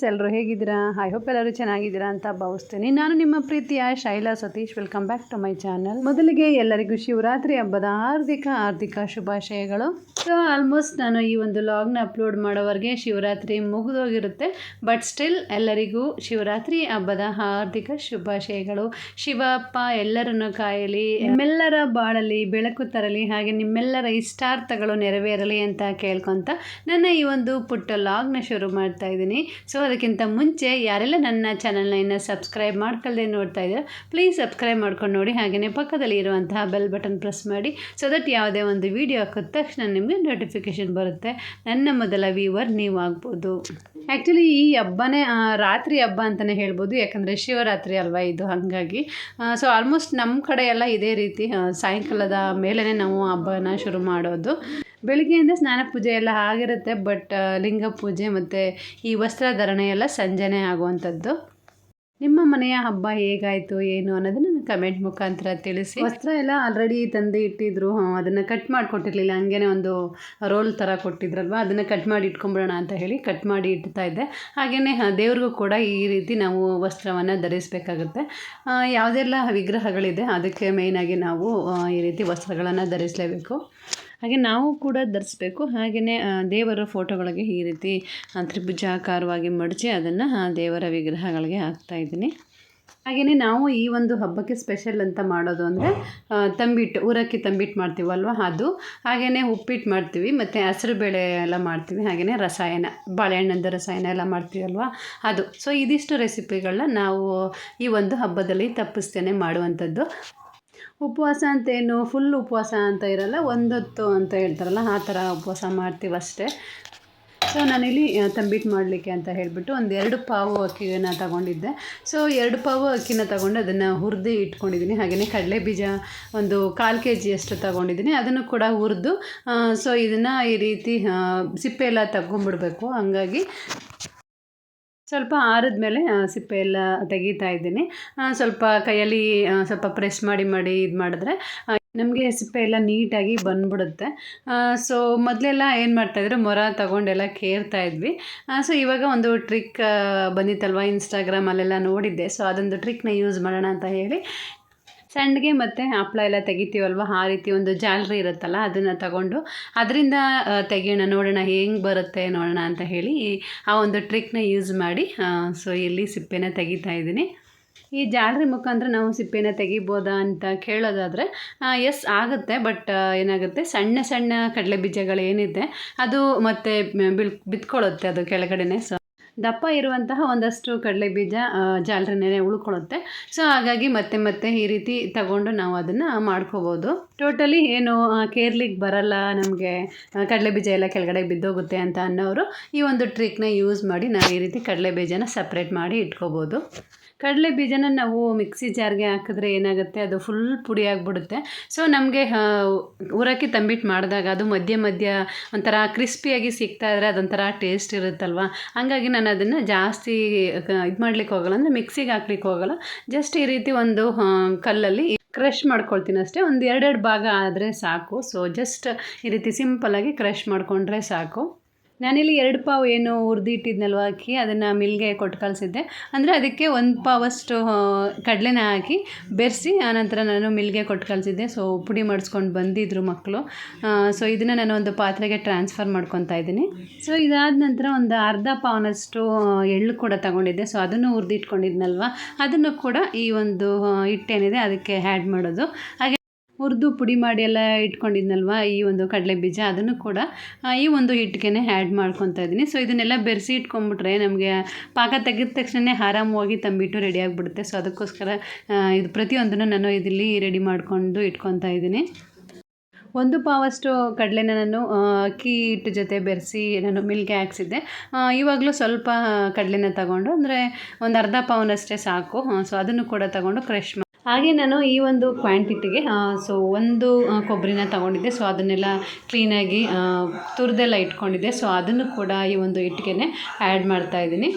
Friends ಎಲ್ಲರೂ ಹೇಗಿದ್ದೀರಾ? I hope ಎಲ್ಲರೂ ಚೆನ್ನಾಗಿದ್ದೀರಾ ಅಂತ ಭಾವಿಸ್ತೀನಿ. ನಾನು ನಿಮ್ಮ ಪ್ರೀತಿಯ Shaila Satish. Welcome back to my channel ಮೊದಲಿಗೆ ಎಲ್ಲರಿಗೂ ಶಿವರಾತ್ರಿ ಹಬ್ಬದ ಹಾರ್ದಿಕ ಆರ್ಥಿಕ ಶುಭಾಶಯಗಳು. ಸೊ ಆಲ್ಮೋಸ್ಟ್ ನಾನು ಈ ಒಂದು ಲಾಗ್ನ ಅಪ್ಲೋಡ್ ಮಾಡೋವರೆಗೆ ಶಿವರಾತ್ರಿ ಮುಗಿದೋಗಿರುತ್ತೆ. ಬಟ್ ಸ್ಟಿಲ್ ಎಲ್ಲರಿಗೂ ಶಿವರಾತ್ರಿ ಹಬ್ಬದ ಹಾರ್ದಿಕ ಶುಭಾಶಯಗಳು. ಶಿವಪ್ಪ, ಎಲ್ಲರನ್ನು ಕಾಯಲಿ, ನಿಮ್ಮೆಲ್ಲರ ಬಾಳಲಿ, ಬೆಳಕು ತರಲಿ, ಹಾಗೆ ನಿಮ್ಮೆಲ್ಲರ ಇಷ್ಟಾರ್ಥಗಳು ನೆರವೇರಲಿ ಅಂತ ಕೇಳ್ಕೊತ ನನ್ನ ಈ ಒಂದು ಪುಟ್ಟ ಲಾಗ್ನ ಶುರು ಮಾಡ್ತಾ ಇದ್ದೀನಿ. ಸೊ ಅದಕ್ಕಿಂತ ಮುಂಚೆ ಯಾರೆಲ್ಲ ನನ್ನ ಚಾನಲ್ನ ಇನ್ನು ಸಬ್ಸ್ಕ್ರೈಬ್ ಮಾಡ್ಕೊಳ್ಳದೆ ನೋಡ್ತಾ ಇದ್ದೀರಾ ಪ್ಲೀಸ್ ಸಬ್ಸ್ಕ್ರೈಬ್ ಮಾಡ್ಕೊಂಡು ನೋಡಿ ಹಾಗೆಯೇ ಪಕ್ಕದಲ್ಲಿ ಇರುವಂತಹ ಬೆಲ್ ಬಟನ್ ಪ್ರೆಸ್ ಮಾಡಿ ಸೊ ದಟ್ ಯಾವುದೇ ಒಂದು ವಿಡಿಯೋ ಹಾಕಿದ ತಕ್ಷಣ ನಿಮಗೆ ನೋಟಿಫಿಕೇಷನ್ ಬರುತ್ತೆ. ನನ್ನ ಮೊದಲ ವ್ಯೂವರ್ ನೀವು ಆಗ್ಬೋದು. ಆ್ಯಕ್ಚುಲಿ ಈ ಹಬ್ಬನೇ ರಾತ್ರಿ ಹಬ್ಬ ಅಂತಲೇ ಹೇಳ್ಬೋದು. ಯಾಕಂದರೆ ಶಿವರಾತ್ರಿ ಅಲ್ವಾ ಇದು? ಹಾಗಾಗಿ ಸೊ ಆಲ್ಮೋಸ್ಟ್ ನಮ್ಮ ಕಡೆ ಎಲ್ಲ ಇದೇ ರೀತಿ ಸಾಯಂಕಾಲದ ಮೇಲೇ ನಾವು ಹಬ್ಬನ ಶುರು ಮಾಡೋದು. ಬೆಳಗ್ಗೆಯಿಂದ ಸ್ನಾನ ಪೂಜೆ ಎಲ್ಲ ಆಗಿರುತ್ತೆ ಬಟ್ ಲಿಂಗ ಪೂಜೆ ಮತ್ತು ಈ ವಸ್ತ್ರಧಾರಣೆ ಎಲ್ಲ ಸಂಜೆನೇ ಆಗುವಂಥದ್ದು. ನಿಮ್ಮ ಮನೆಯ ಹಬ್ಬ ಹೇಗಾಯಿತು, ಏನು ಅನ್ನೋದನ್ನ ಕಮೆಂಟ್ ಮುಖಾಂತರ ತಿಳಿಸಿ. ವಸ್ತ್ರ ಎಲ್ಲ ಆಲ್ರೆಡಿ ತಂದು ಇಟ್ಟಿದ್ರು. ಅದನ್ನು ಕಟ್ ಮಾಡಿಕೊಟ್ಟಿರ್ಲಿಲ್ಲ. ಹಂಗೇನೆ ಒಂದು ರೋಲ್ ಥರ ಕೊಟ್ಟಿದ್ರಲ್ವ? ಅದನ್ನು ಕಟ್ ಮಾಡಿ ಇಟ್ಕೊಂಬಿಡೋಣ ಅಂತ ಹೇಳಿ ಕಟ್ ಮಾಡಿ ಇಡ್ತಾ ಇದ್ದೆ. ಹಾಗೆಯೇ ದೇವ್ರಿಗೂ ಕೂಡ ಈ ರೀತಿ ನಾವು ವಸ್ತ್ರವನ್ನು ಧರಿಸಬೇಕಾಗುತ್ತೆ. ಯಾವುದೆಲ್ಲ ವಿಗ್ರಹಗಳಿದೆ, ಅದಕ್ಕೆ ಮೇಯ್ನಾಗಿ ನಾವು ಈ ರೀತಿ ವಸ್ತ್ರಗಳನ್ನು ಧರಿಸಲೇಬೇಕು. ಹಾಗೆ ನಾವು ಕೂಡ ಧರಿಸ್ಬೇಕು. ಹಾಗೆಯೇ ದೇವರ ಫೋಟೋಗಳಿಗೆ ಈ ರೀತಿ ತ್ರಿಭುಜಾಕಾರವಾಗಿ ಮಡಚಿ ಅದನ್ನು ದೇವರ ವಿಗ್ರಹಗಳಿಗೆ ಹಾಕ್ತಾ ಇದ್ದೀನಿ. ಹಾಗೆಯೇ ನಾವು ಈ ಒಂದು ಹಬ್ಬಕ್ಕೆ ಸ್ಪೆಷಲ್ ಅಂತ ಮಾಡೋದು ಅಂದರೆ ತಂಬಿಟ್ಟು, ಊರಕ್ಕಿ ತಂಬಿಟ್ಟು ಮಾಡ್ತೀವಲ್ವ ಅದು. ಹಾಗೆಯೇ ಉಪ್ಪಿಟ್ಟು ಮಾಡ್ತೀವಿ, ಮತ್ತು ಹಸಿರು ಬೇಳೆ ಎಲ್ಲ ಮಾಡ್ತೀವಿ. ಹಾಗೆಯೇ ರಸಾಯನ, ಬಾಳೆಹಣ್ಣದ ರಸಾಯನ ಎಲ್ಲ ಮಾಡ್ತೀವಲ್ವ ಅದು. ಸೊ ಇದಿಷ್ಟು ರೆಸಿಪಿಗಳನ್ನ ನಾವು ಈ ಒಂದು ಹಬ್ಬದಲ್ಲಿ ತಪ್ಪಿಸ್ತೇನೆ ಮಾಡುವಂಥದ್ದು. ಉಪವಾಸ ಅಂತೇನು ಫುಲ್ ಉಪವಾಸ ಅಂತ ಇರಲ್ಲ, ಒಂದೊತ್ತು ಅಂತ ಹೇಳ್ತಾರಲ್ಲ, ಆ ಥರ ಉಪವಾಸ ಮಾಡ್ತೀವಿ ಅಷ್ಟೇ. ಸೊ ನಾನಿಲ್ಲಿ ತಂಬಿಟ್ಟು ಮಾಡಲಿಕ್ಕೆ ಅಂತ ಹೇಳಿಬಿಟ್ಟು ಒಂದು ಎರಡು ಪಾವು ಅಕ್ಕಿನ ತಗೊಂಡಿದ್ದೆ. ಸೊ ಎರಡು ಪಾವು ಅಕ್ಕಿನ ತಗೊಂಡು ಅದನ್ನು ಹುರಿದು ಇಟ್ಕೊಂಡಿದ್ದೀನಿ. ಹಾಗೆಯೇ ಕಡಲೆ ಬೀಜ ಒಂದು ಕಾಲು ಕೆ ಜಿಯಷ್ಟು ತಗೊಂಡಿದ್ದೀನಿ. ಅದನ್ನು ಕೂಡ ಹುರಿದು ಸೊ ಇದನ್ನು ಈ ರೀತಿ ಸಿಪ್ಪೆ ಎಲ್ಲ ತಗೊಂಡ್ಬಿಡ್ಬೇಕು ಹಂಗಾಗಿ ಸ್ವಲ್ಪ ಆರಿದ ಮೇಲೆ ಸಿಪ್ಪೆ ಎಲ್ಲ ತೆಗಿತಾ ಇದ್ದೀನಿ. ಸ್ವಲ್ಪ ಕೈಯಲ್ಲಿ ಸ್ವಲ್ಪ ಪ್ರೆಸ್ ಮಾಡಿ ಮಾಡಿ ಇದು ಮಾಡಿದ್ರೆ ನಮಗೆ ಸಿಪ್ಪೆ ಎಲ್ಲ ನೀಟಾಗಿ ಬಂದ್ಬಿಡುತ್ತೆ. ಸೊ ಮೊದಲೆಲ್ಲ ಏನು ಮಾಡ್ತಾಯಿದ್ರು ಮೊರ ತಗೊಂಡೆಲ್ಲ ಕೇರ್ತಾ ಇದ್ವಿ. ಸೊ ಇವಾಗ ಒಂದು ಟ್ರಿಕ್ ಬಂದಿತ್ತಲ್ವ ಇನ್ಸ್ಟಾಗ್ರಾಮಲ್ಲೆಲ್ಲ ನೋಡಿದ್ದೆ. ಸೊ ಅದೊಂದು ಟ್ರಿಕ್ನ ಯೂಸ್ ಮಾಡೋಣ ಅಂತ ಹೇಳಿ ಸಣ್ಣಗೆ ಮತ್ತು ಹಪ್ಪಳ ಎಲ್ಲ ತೆಗಿತೀವಲ್ವ? ಆ ರೀತಿ ಒಂದು ಜಾಲರಿ ಇರುತ್ತಲ್ಲ, ಅದನ್ನು ತಗೊಂಡು ಅದರಿಂದ ತೆಗಿಯೋಣ, ನೋಡೋಣ ಹೆಂಗೆ ಬರುತ್ತೆ ನೋಡೋಣ ಅಂತ ಹೇಳಿ ಆ ಒಂದು ಟ್ರಿಕ್ನ ಯೂಸ್ ಮಾಡಿ ಸೊ ಇಲ್ಲಿ ಸಿಪ್ಪೆನ ತೆಗಿತಾ ಇದ್ದೀನಿ. ಈ ಜಾಲರಿ ಮುಖಾಂತರ ನಾವು ಸಿಪ್ಪೆನ ತೆಗಿಬೋದಾ ಅಂತ ಕೇಳೋದಾದರೆ ಎಸ್ ಆಗುತ್ತೆ ಬಟ್ ಏನಾಗುತ್ತೆ, ಸಣ್ಣ ಸಣ್ಣ ಕಡಲೆ ಬೀಜಗಳು ಏನಿದೆ ಅದು ಮತ್ತೆ ಬಿಳ್ ಬಿತ್ಕೊಳ್ಳುತ್ತೆ ಅದು ಕೆಳಗಡೆನೆ ಸೊ ದಪ್ಪ ಇರುವಂತಹ ಒಂದಷ್ಟು ಕಡಲೆ ಬೀಜ ಜಾಲರಿನೇ ಉಳ್ಕೊಳುತ್ತೆ ಸೊ ಹಾಗಾಗಿ ಮತ್ತೆ ಮತ್ತೆ ಈ ರೀತಿ ತಗೊಂಡು ನಾವು ಅದನ್ನು ಮಾಡ್ಕೋಬೋದು. ಟೋಟಲಿ ಏನು ಕೇರ್ಲಿಕ್ಕೆ ಬರಲ್ಲ ನಮಗೆ ಕಡಲೆ ಬೀಜ ಎಲ್ಲ ಕೆಳಗಡೆ ಬಿದ್ದೋಗುತ್ತೆ ಅಂತ ಅನ್ನೋರು ಈ ಒಂದು ಟ್ರಿಕ್ನ ಯೂಸ್ ಮಾಡಿ ನಾವು ಈ ರೀತಿ ಕಡಲೆ ಬೀಜನ ಸಪ್ರೇಟ್ ಮಾಡಿ ಇಟ್ಕೋಬೋದು. ಕಡಲೆ ಬೀಜನ ನಾವು ಮಿಕ್ಸಿ ಜಾರ್ಗೆ ಹಾಕಿದ್ರೆ ಏನಾಗುತ್ತೆ? ಅದು ಫುಲ್ ಪುಡಿ ಆಗಿಬಿಡುತ್ತೆ. ಸೊ ನಮಗೆ ಊರಕ್ಕೆ ತಂಬಿಟ್ಟು ಮಾಡಿದಾಗ ಅದು ಮಧ್ಯ ಮಧ್ಯ ಒಂಥರ ಕ್ರಿಸ್ಪಿಯಾಗಿ ಸಿಗ್ತಾ ಇದ್ರೆ ಅದೊಂಥರ ಟೇಸ್ಟ್ ಇರುತ್ತಲ್ವ? ಹಾಗಾಗಿ ನಾನು ಅದನ್ನು ಜಾಸ್ತಿ ಇದು ಮಾಡ್ಲಿಕ್ಕೆ ಹೋಗಲ್ಲ. ಅಂದರೆ ಮಿಕ್ಸಿಗೆ ಹಾಕ್ಲಿಕ್ಕೆ ಹೋಗಲ್ಲ. ಜಸ್ಟ್ ಈ ರೀತಿ ಒಂದು ಕಲ್ಲಲ್ಲಿ ಕ್ರಷ್ ಮಾಡ್ಕೊಳ್ತೀನಿ ಅಷ್ಟೇ. ಒಂದು ಎರಡೆರಡು ಭಾಗ ಆದರೆ ಸಾಕು. ಸೊ ಜಸ್ಟ್ ಈ ರೀತಿ ಸಿಂಪಲ್ಲಾಗಿ ಕ್ರಷ್ ಮಾಡಿಕೊಂಡ್ರೆ ಸಾಕು. ನಾನಿಲ್ಲಿ ಎರಡು ಪಾವು ಏನು ಹುರಿದಿಟ್ಟಿದ್ನಲ್ವ ಅಕ್ಕಿ? ಅದನ್ನು ಮಿಲ್ಗೆ ಕೊಟ್ಟು ಕಳಿಸಿದ್ದೆ. ಅಂದರೆ ಅದಕ್ಕೆ ಒಂದು ಪಾವಷ್ಟು ಕಡಲೆನ ಹಾಕಿ ಬೆರೆಸಿ, ಆನಂತರ ನಾನು ಮಿಲ್ಗೆ ಕೊಟ್ಟು ಕಳಿಸಿದ್ದೆ. ಸೊ ಪುಡಿ ಮಾಡಿಸ್ಕೊಂಡು ಬಂದಿದ್ದರು ಮಕ್ಕಳು ಸೊ ಇದನ್ನು ನಾನು ಒಂದು ಪಾತ್ರೆಗೆ ಟ್ರಾನ್ಸ್ಫರ್ ಮಾಡ್ಕೊತಾ ಇದ್ದೀನಿ. ಸೊ ಇದಾದ ನಂತರ ಒಂದು ಅರ್ಧ ಪಾವನಷ್ಟು ಎಳ್ಳು ಕೂಡ ತಗೊಂಡಿದ್ದೆ. ಸೊ ಅದನ್ನು ಹುರಿದಿಟ್ಕೊಂಡಿದ್ನಲ್ವ? ಅದನ್ನು ಕೂಡ ಈ ಒಂದು ಹಿಟ್ಟೇನಿದೆ ಅದಕ್ಕೆ ಆ್ಯಡ್ ಮಾಡೋದು. ಹಾಗೆ ಹುರಿದು ಪುಡಿ ಮಾಡಿ ಎಲ್ಲ ಇಟ್ಕೊಂಡಿದ್ನಲ್ವ? ಈ ಒಂದು ಕಡಲೆ ಬೀಜ ಅದನ್ನು ಕೂಡ ಈ ಒಂದು ಹಿಟ್ಟಿಗೆನೆ ಆ್ಯಡ್ ಮಾಡ್ಕೊತಾ ಇದ್ದೀನಿ. ಸೊ ಇದನ್ನೆಲ್ಲ ಬೆರೆಸಿ ಇಟ್ಕೊಂಡ್ಬಿಟ್ರೆ ನಮಗೆ ಪಾಕ ತೆಗೆದ ತಕ್ಷಣ ಆರಾಮವಾಗಿ ತಂಬಿಟ್ಟು ರೆಡಿ ಆಗಿಬಿಡುತ್ತೆ. ಸೊ ಅದಕ್ಕೋಸ್ಕರ ಇದು ಪ್ರತಿಯೊಂದನ್ನು ನಾನು ಇದರಲ್ಲಿ ರೆಡಿ ಮಾಡಿಕೊಂಡು ಇಟ್ಕೊತಾ ಇದ್ದೀನಿ. ಒಂದು ಪಾವಷ್ಟು ಕಡಲೆನ ನಾನು ಅಕ್ಕಿ ಹಿಟ್ಟು ಜೊತೆ ಬೆರೆಸಿ ನಾನು ಮಿಲ್ಗೆ ಹಾಕ್ಸಿದ್ದೆ. ಇವಾಗಲೂ ಸ್ವಲ್ಪ ಕಡಲೆನ ತಗೊಂಡು, ಅಂದರೆ ಒಂದು ಅರ್ಧ ಪಾವನಷ್ಟೇ ಸಾಕು. ಸೊ ಅದನ್ನು ಕೂಡ ತಗೊಂಡು ಕ್ರಶ್ ಮಾಡಿ ಹಾಗೆ ನಾನು ಈ ಒಂದು ಕ್ವಾಂಟಿಟಿಗೆ ಸೊ ಒಂದು ಕೊಬ್ಬರಿನ ತಗೊಂಡಿದ್ದೆ. ಸೊ ಅದನ್ನೆಲ್ಲ ಕ್ಲೀನಾಗಿ ತುರಿದೆಲ್ಲ ಇಟ್ಕೊಂಡಿದ್ದೆ. ಸೊ ಅದನ್ನು ಕೂಡ ಈ ಒಂದು ಇಟ್ಟಿಗೆನೆ ಆ್ಯಡ್ ಮಾಡ್ತಾ ಇದ್ದೀನಿ.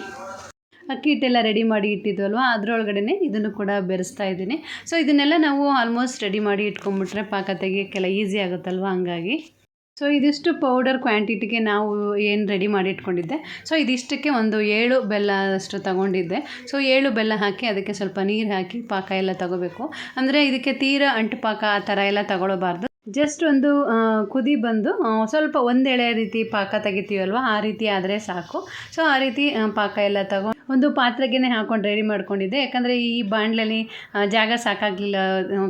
ಅಕ್ಕಿ ಹಿಟ್ಟೆಲ್ಲ ರೆಡಿ ಮಾಡಿ ಇಟ್ಟಿದ್ವಲ್ವ? ಅದರೊಳಗಡೆ ಇದನ್ನು ಕೂಡ ಬೆರೆಸ್ತಾ ಇದ್ದೀನಿ. ಸೊ ಇದನ್ನೆಲ್ಲ ನಾವು ಆಲ್ಮೋಸ್ಟ್ ರೆಡಿ ಮಾಡಿ ಇಟ್ಕೊಂಡ್ಬಿಟ್ರೆ ಪಾಕ ತೆಗಿಯೋಕ್ಕೆಲ್ಲ ಈಸಿ ಆಗುತ್ತಲ್ವ? ಹಂಗಾಗಿ. ಸೊ ಇದಿಷ್ಟು ಪೌಡರ್ ಕ್ವಾಂಟಿಟಿಗೆ ನಾವು ಏನು ರೆಡಿ ಮಾಡಿ ಇಟ್ಕೊಂಡಿದ್ದೆ ಸೊ ಇದಿಷ್ಟಕ್ಕೆ ಒಂದು ಏಳು ಬೆಲ್ಲ ಅಷ್ಟು ತಗೊಂಡಿದ್ದೆ. ಸೊ ಏಳು ಬೆಲ್ಲ ಹಾಕಿ ಅದಕ್ಕೆ ಸ್ವಲ್ಪ ನೀರು ಹಾಕಿ ಪಾಕ ಎಲ್ಲ ತಗೋಬೇಕು. ಅಂದರೆ ಇದಕ್ಕೆ ತೀರ ಅಂಟು ಪಾಕ ಆ ಥರ ಎಲ್ಲ ತಗೊಳ್ಬಾರ್ದು. ಜಸ್ಟ್ ಒಂದು ಕುದಿ ಬಂದು ಸ್ವಲ್ಪ ಒಂದೆಳೆ ರೀತಿ ಪಾಕ ತೆಗಿತೀವಲ್ವ, ಆ ರೀತಿ ಆದರೆ ಸಾಕು. ಸೊ ಆ ರೀತಿ ಪಾಕ ಎಲ್ಲ ತಗೊಂಡು ಒಂದು ಪಾತ್ರೆಗೆ ಹಾಕೊಂಡು ರೆಡಿ ಮಾಡ್ಕೊಂಡಿದ್ದೆ. ಯಾಕಂದರೆ ಈ ಬಾಣಲೆಯಲ್ಲಿ ಜಾಗ ಸಾಕಾಗಲಿಲ್ಲ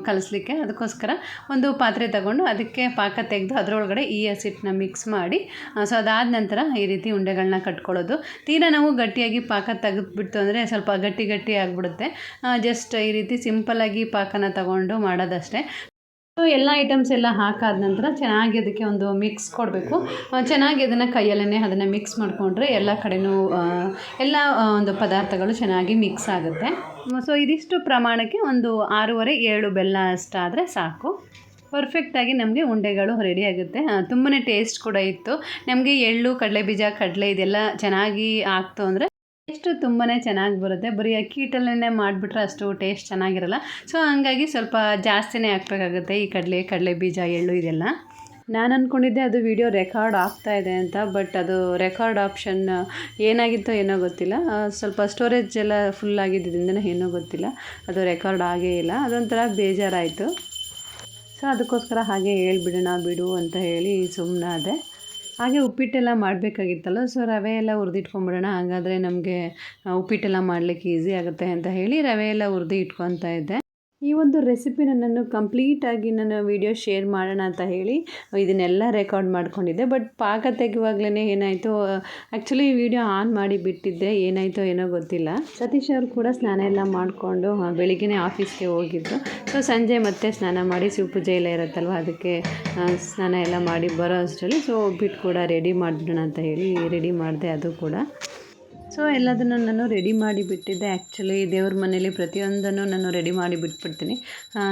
ಕಲಿಸ್ಲಿಕ್ಕೆ. ಅದಕ್ಕೋಸ್ಕರ ಒಂದು ಪಾತ್ರೆ ತಗೊಂಡು ಅದಕ್ಕೆ ಪಾಕ ತೆಗೆದು ಅದರೊಳಗಡೆ ಈ ಹಸಿಟ್ಟನ್ನ ಮಿಕ್ಸ್ ಮಾಡಿ ಸೊ ಅದಾದ ನಂತರ ಈ ರೀತಿ ಉಂಡೆಗಳನ್ನ ಕಟ್ಕೊಳ್ಳೋದು. ತೀರಾ ನಾವು ಗಟ್ಟಿಯಾಗಿ ಪಾಕ ತೆಗೆದುಬಿಡ್ತು ಅಂದರೆ ಸ್ವಲ್ಪ ಗಟ್ಟಿ ಗಟ್ಟಿ ಆಗಿಬಿಡುತ್ತೆ. ಜಸ್ಟ್ ಈ ರೀತಿ ಸಿಂಪಲ್ಲಾಗಿ ಪಾಕನ ತಗೊಂಡು ಮಾಡೋದಷ್ಟೇ. ಸೊ ಎಲ್ಲ ಐಟಮ್ಸ್ ಎಲ್ಲ ಹಾಕಾದ ನಂತರ ಚೆನ್ನಾಗಿ ಅದಕ್ಕೆ ಒಂದು ಮಿಕ್ಸ್ ಕೊಡಬೇಕು. ಚೆನ್ನಾಗಿ ಅದನ್ನು ಕೈಯಲ್ಲೇ ಅದನ್ನು ಮಿಕ್ಸ್ ಮಾಡಿಕೊಂಡ್ರೆ ಎಲ್ಲ ಕಡೆನೂ ಎಲ್ಲ ಒಂದು ಪದಾರ್ಥಗಳು ಚೆನ್ನಾಗಿ ಮಿಕ್ಸ್ ಆಗುತ್ತೆ. ಸೊ ಇದಿಷ್ಟು ಪ್ರಮಾಣಕ್ಕೆ ಒಂದು ಆರೂವರೆ ಏಳು ಬೆಲ್ಲ ಅಷ್ಟಾದರೆ ಸಾಕು. ಪರ್ಫೆಕ್ಟಾಗಿ ನಮಗೆ ಉಂಡೆಗಳು ರೆಡಿ ಆಗುತ್ತೆ. ತುಂಬಾ ಟೇಸ್ಟ್ ಕೂಡ ಇತ್ತು. ನಮಗೆ ಎಳ್ಳು ಕಡಲೆ ಬೀಜ ಕಡಲೆ ಇದೆಲ್ಲ ಚೆನ್ನಾಗಿ ಆಗ್ತು ಅಂದರೆ ಟೇಸ್ಟು ತುಂಬಾ ಚೆನ್ನಾಗಿ ಬರುತ್ತೆ. ಬರೀ ಅಕ್ಕಿ ಮಾಡಿಬಿಟ್ರೆ ಅಷ್ಟು ಟೇಸ್ಟ್ ಚೆನ್ನಾಗಿರಲ್ಲ. ಸೊ ಹಂಗಾಗಿ ಸ್ವಲ್ಪ ಜಾಸ್ತಿನೇ ಹಾಕ್ಬೇಕಾಗುತ್ತೆ ಈ ಕಡಲೆ ಕಡಲೆ ಬೀಜ, ಎಳ್ಳು ಇದೆಲ್ಲ. ನಾನು ಅಂದ್ಕೊಂಡಿದ್ದೆ ಅದು ವಿಡಿಯೋ ರೆಕಾರ್ಡ್ ಆಗ್ತಾ ಇದೆ ಅಂತ ಬಟ್ ಅದು ರೆಕಾರ್ಡ್ ಆಪ್ಷನ್ ಏನಾಗಿತ್ತೋ ಏನೋ ಗೊತ್ತಿಲ್ಲ. ಸ್ವಲ್ಪ ಸ್ಟೋರೇಜ್ ಎಲ್ಲ ಫುಲ್ ಆಗಿದ್ದರಿಂದ ಏನೋ ಗೊತ್ತಿಲ್ಲ. ಅದು ರೆಕಾರ್ಡ್ ಆಗೇ ಇಲ್ಲ. ಅದೊಂಥರ ಬೇಜಾರಾಯಿತು. ಸೊ ಅದಕ್ಕೋಸ್ಕರ ಹಾಗೆ ಹೇಳಿಬಿಡೋಣ ಬಿಡು ಅಂತ ಹೇಳಿ ಸುಮ್ಮನಾದೆ ಹಾಗೆ ಉಪ್ಪಿಟ್ಟೆಲ್ಲ ಮಾಡಬೇಕಾಗಿತ್ತಲ್ಲ ಸೊ ರವೆ ಎಲ್ಲ ಹುರಿದಿಟ್ಕೊಂಬಿಡೋಣ, ಹಾಗಾದರೆ ನಮಗೆ ಉಪ್ಪಿಟ್ಟೆಲ್ಲ ಮಾಡಲಿಕ್ಕೆ ಈಸಿ ಆಗುತ್ತೆ ಅಂತ ಹೇಳಿ ರವೆ ಎಲ್ಲ ಹುರಿದು ಇಟ್ಕೊತಾ ಇದ್ದೆ. ಈ ಒಂದು ರೆಸಿಪಿನ ನಾನು ಕಂಪ್ಲೀಟಾಗಿ ನಾನು ವಿಡಿಯೋ ಶೇರ್ ಮಾಡೋಣ ಅಂತ ಹೇಳಿ ಇದನ್ನೆಲ್ಲ ರೆಕಾರ್ಡ್ ಮಾಡ್ಕೊಂಡಿದ್ದೆ. ಬಟ್ ಪಾಕ ತೆಗೆಯುವಾಗಲೇ ಏನಾಯಿತು ಆ್ಯಕ್ಚುಲಿ ಈ ವಿಡಿಯೋ ಆನ್ ಮಾಡಿ ಬಿಟ್ಟಿದ್ದೆ. ಏನಾಯಿತೋ ಏನೋ ಗೊತ್ತಿಲ್ಲ. ಸತೀಶ್ ಅವರು ಕೂಡ ಸ್ನಾನ ಎಲ್ಲ ಮಾಡಿಕೊಂಡು ಬೆಳಿಗ್ಗೆ ಆಫೀಸ್ಗೆ ಹೋಗಿದ್ದು ಸೊ ಸಂಜೆ ಮತ್ತೆ ಸ್ನಾನ ಮಾಡಿ ಶಿವಪೂಜೆ ಎಲ್ಲ ಇರುತ್ತಲ್ವ, ಅದಕ್ಕೆ ಸ್ನಾನ ಎಲ್ಲ ಮಾಡಿ ಬರೋ ಅಷ್ಟರಲ್ಲಿ. ಸೊ ಒಬ್ಬಿಟ್ಟು ಕೂಡ ರೆಡಿ ಮಾಡಿಬಿಡೋಣ ಅಂತ ಹೇಳಿ ರೆಡಿ ಮಾಡಿದೆ ಅದು ಕೂಡ. ಸೊ ಎಲ್ಲದನ್ನು ನಾನು ರೆಡಿ ಮಾಡಿ ಬಿಟ್ಟಿದ್ದೆ. ಆ್ಯಕ್ಚುಲಿ ದೇವ್ರ ಮನೇಲಿ ಪ್ರತಿಯೊಂದನ್ನು ನಾನು ರೆಡಿ ಮಾಡಿ ಬಿಟ್ಬಿಡ್ತೀನಿ.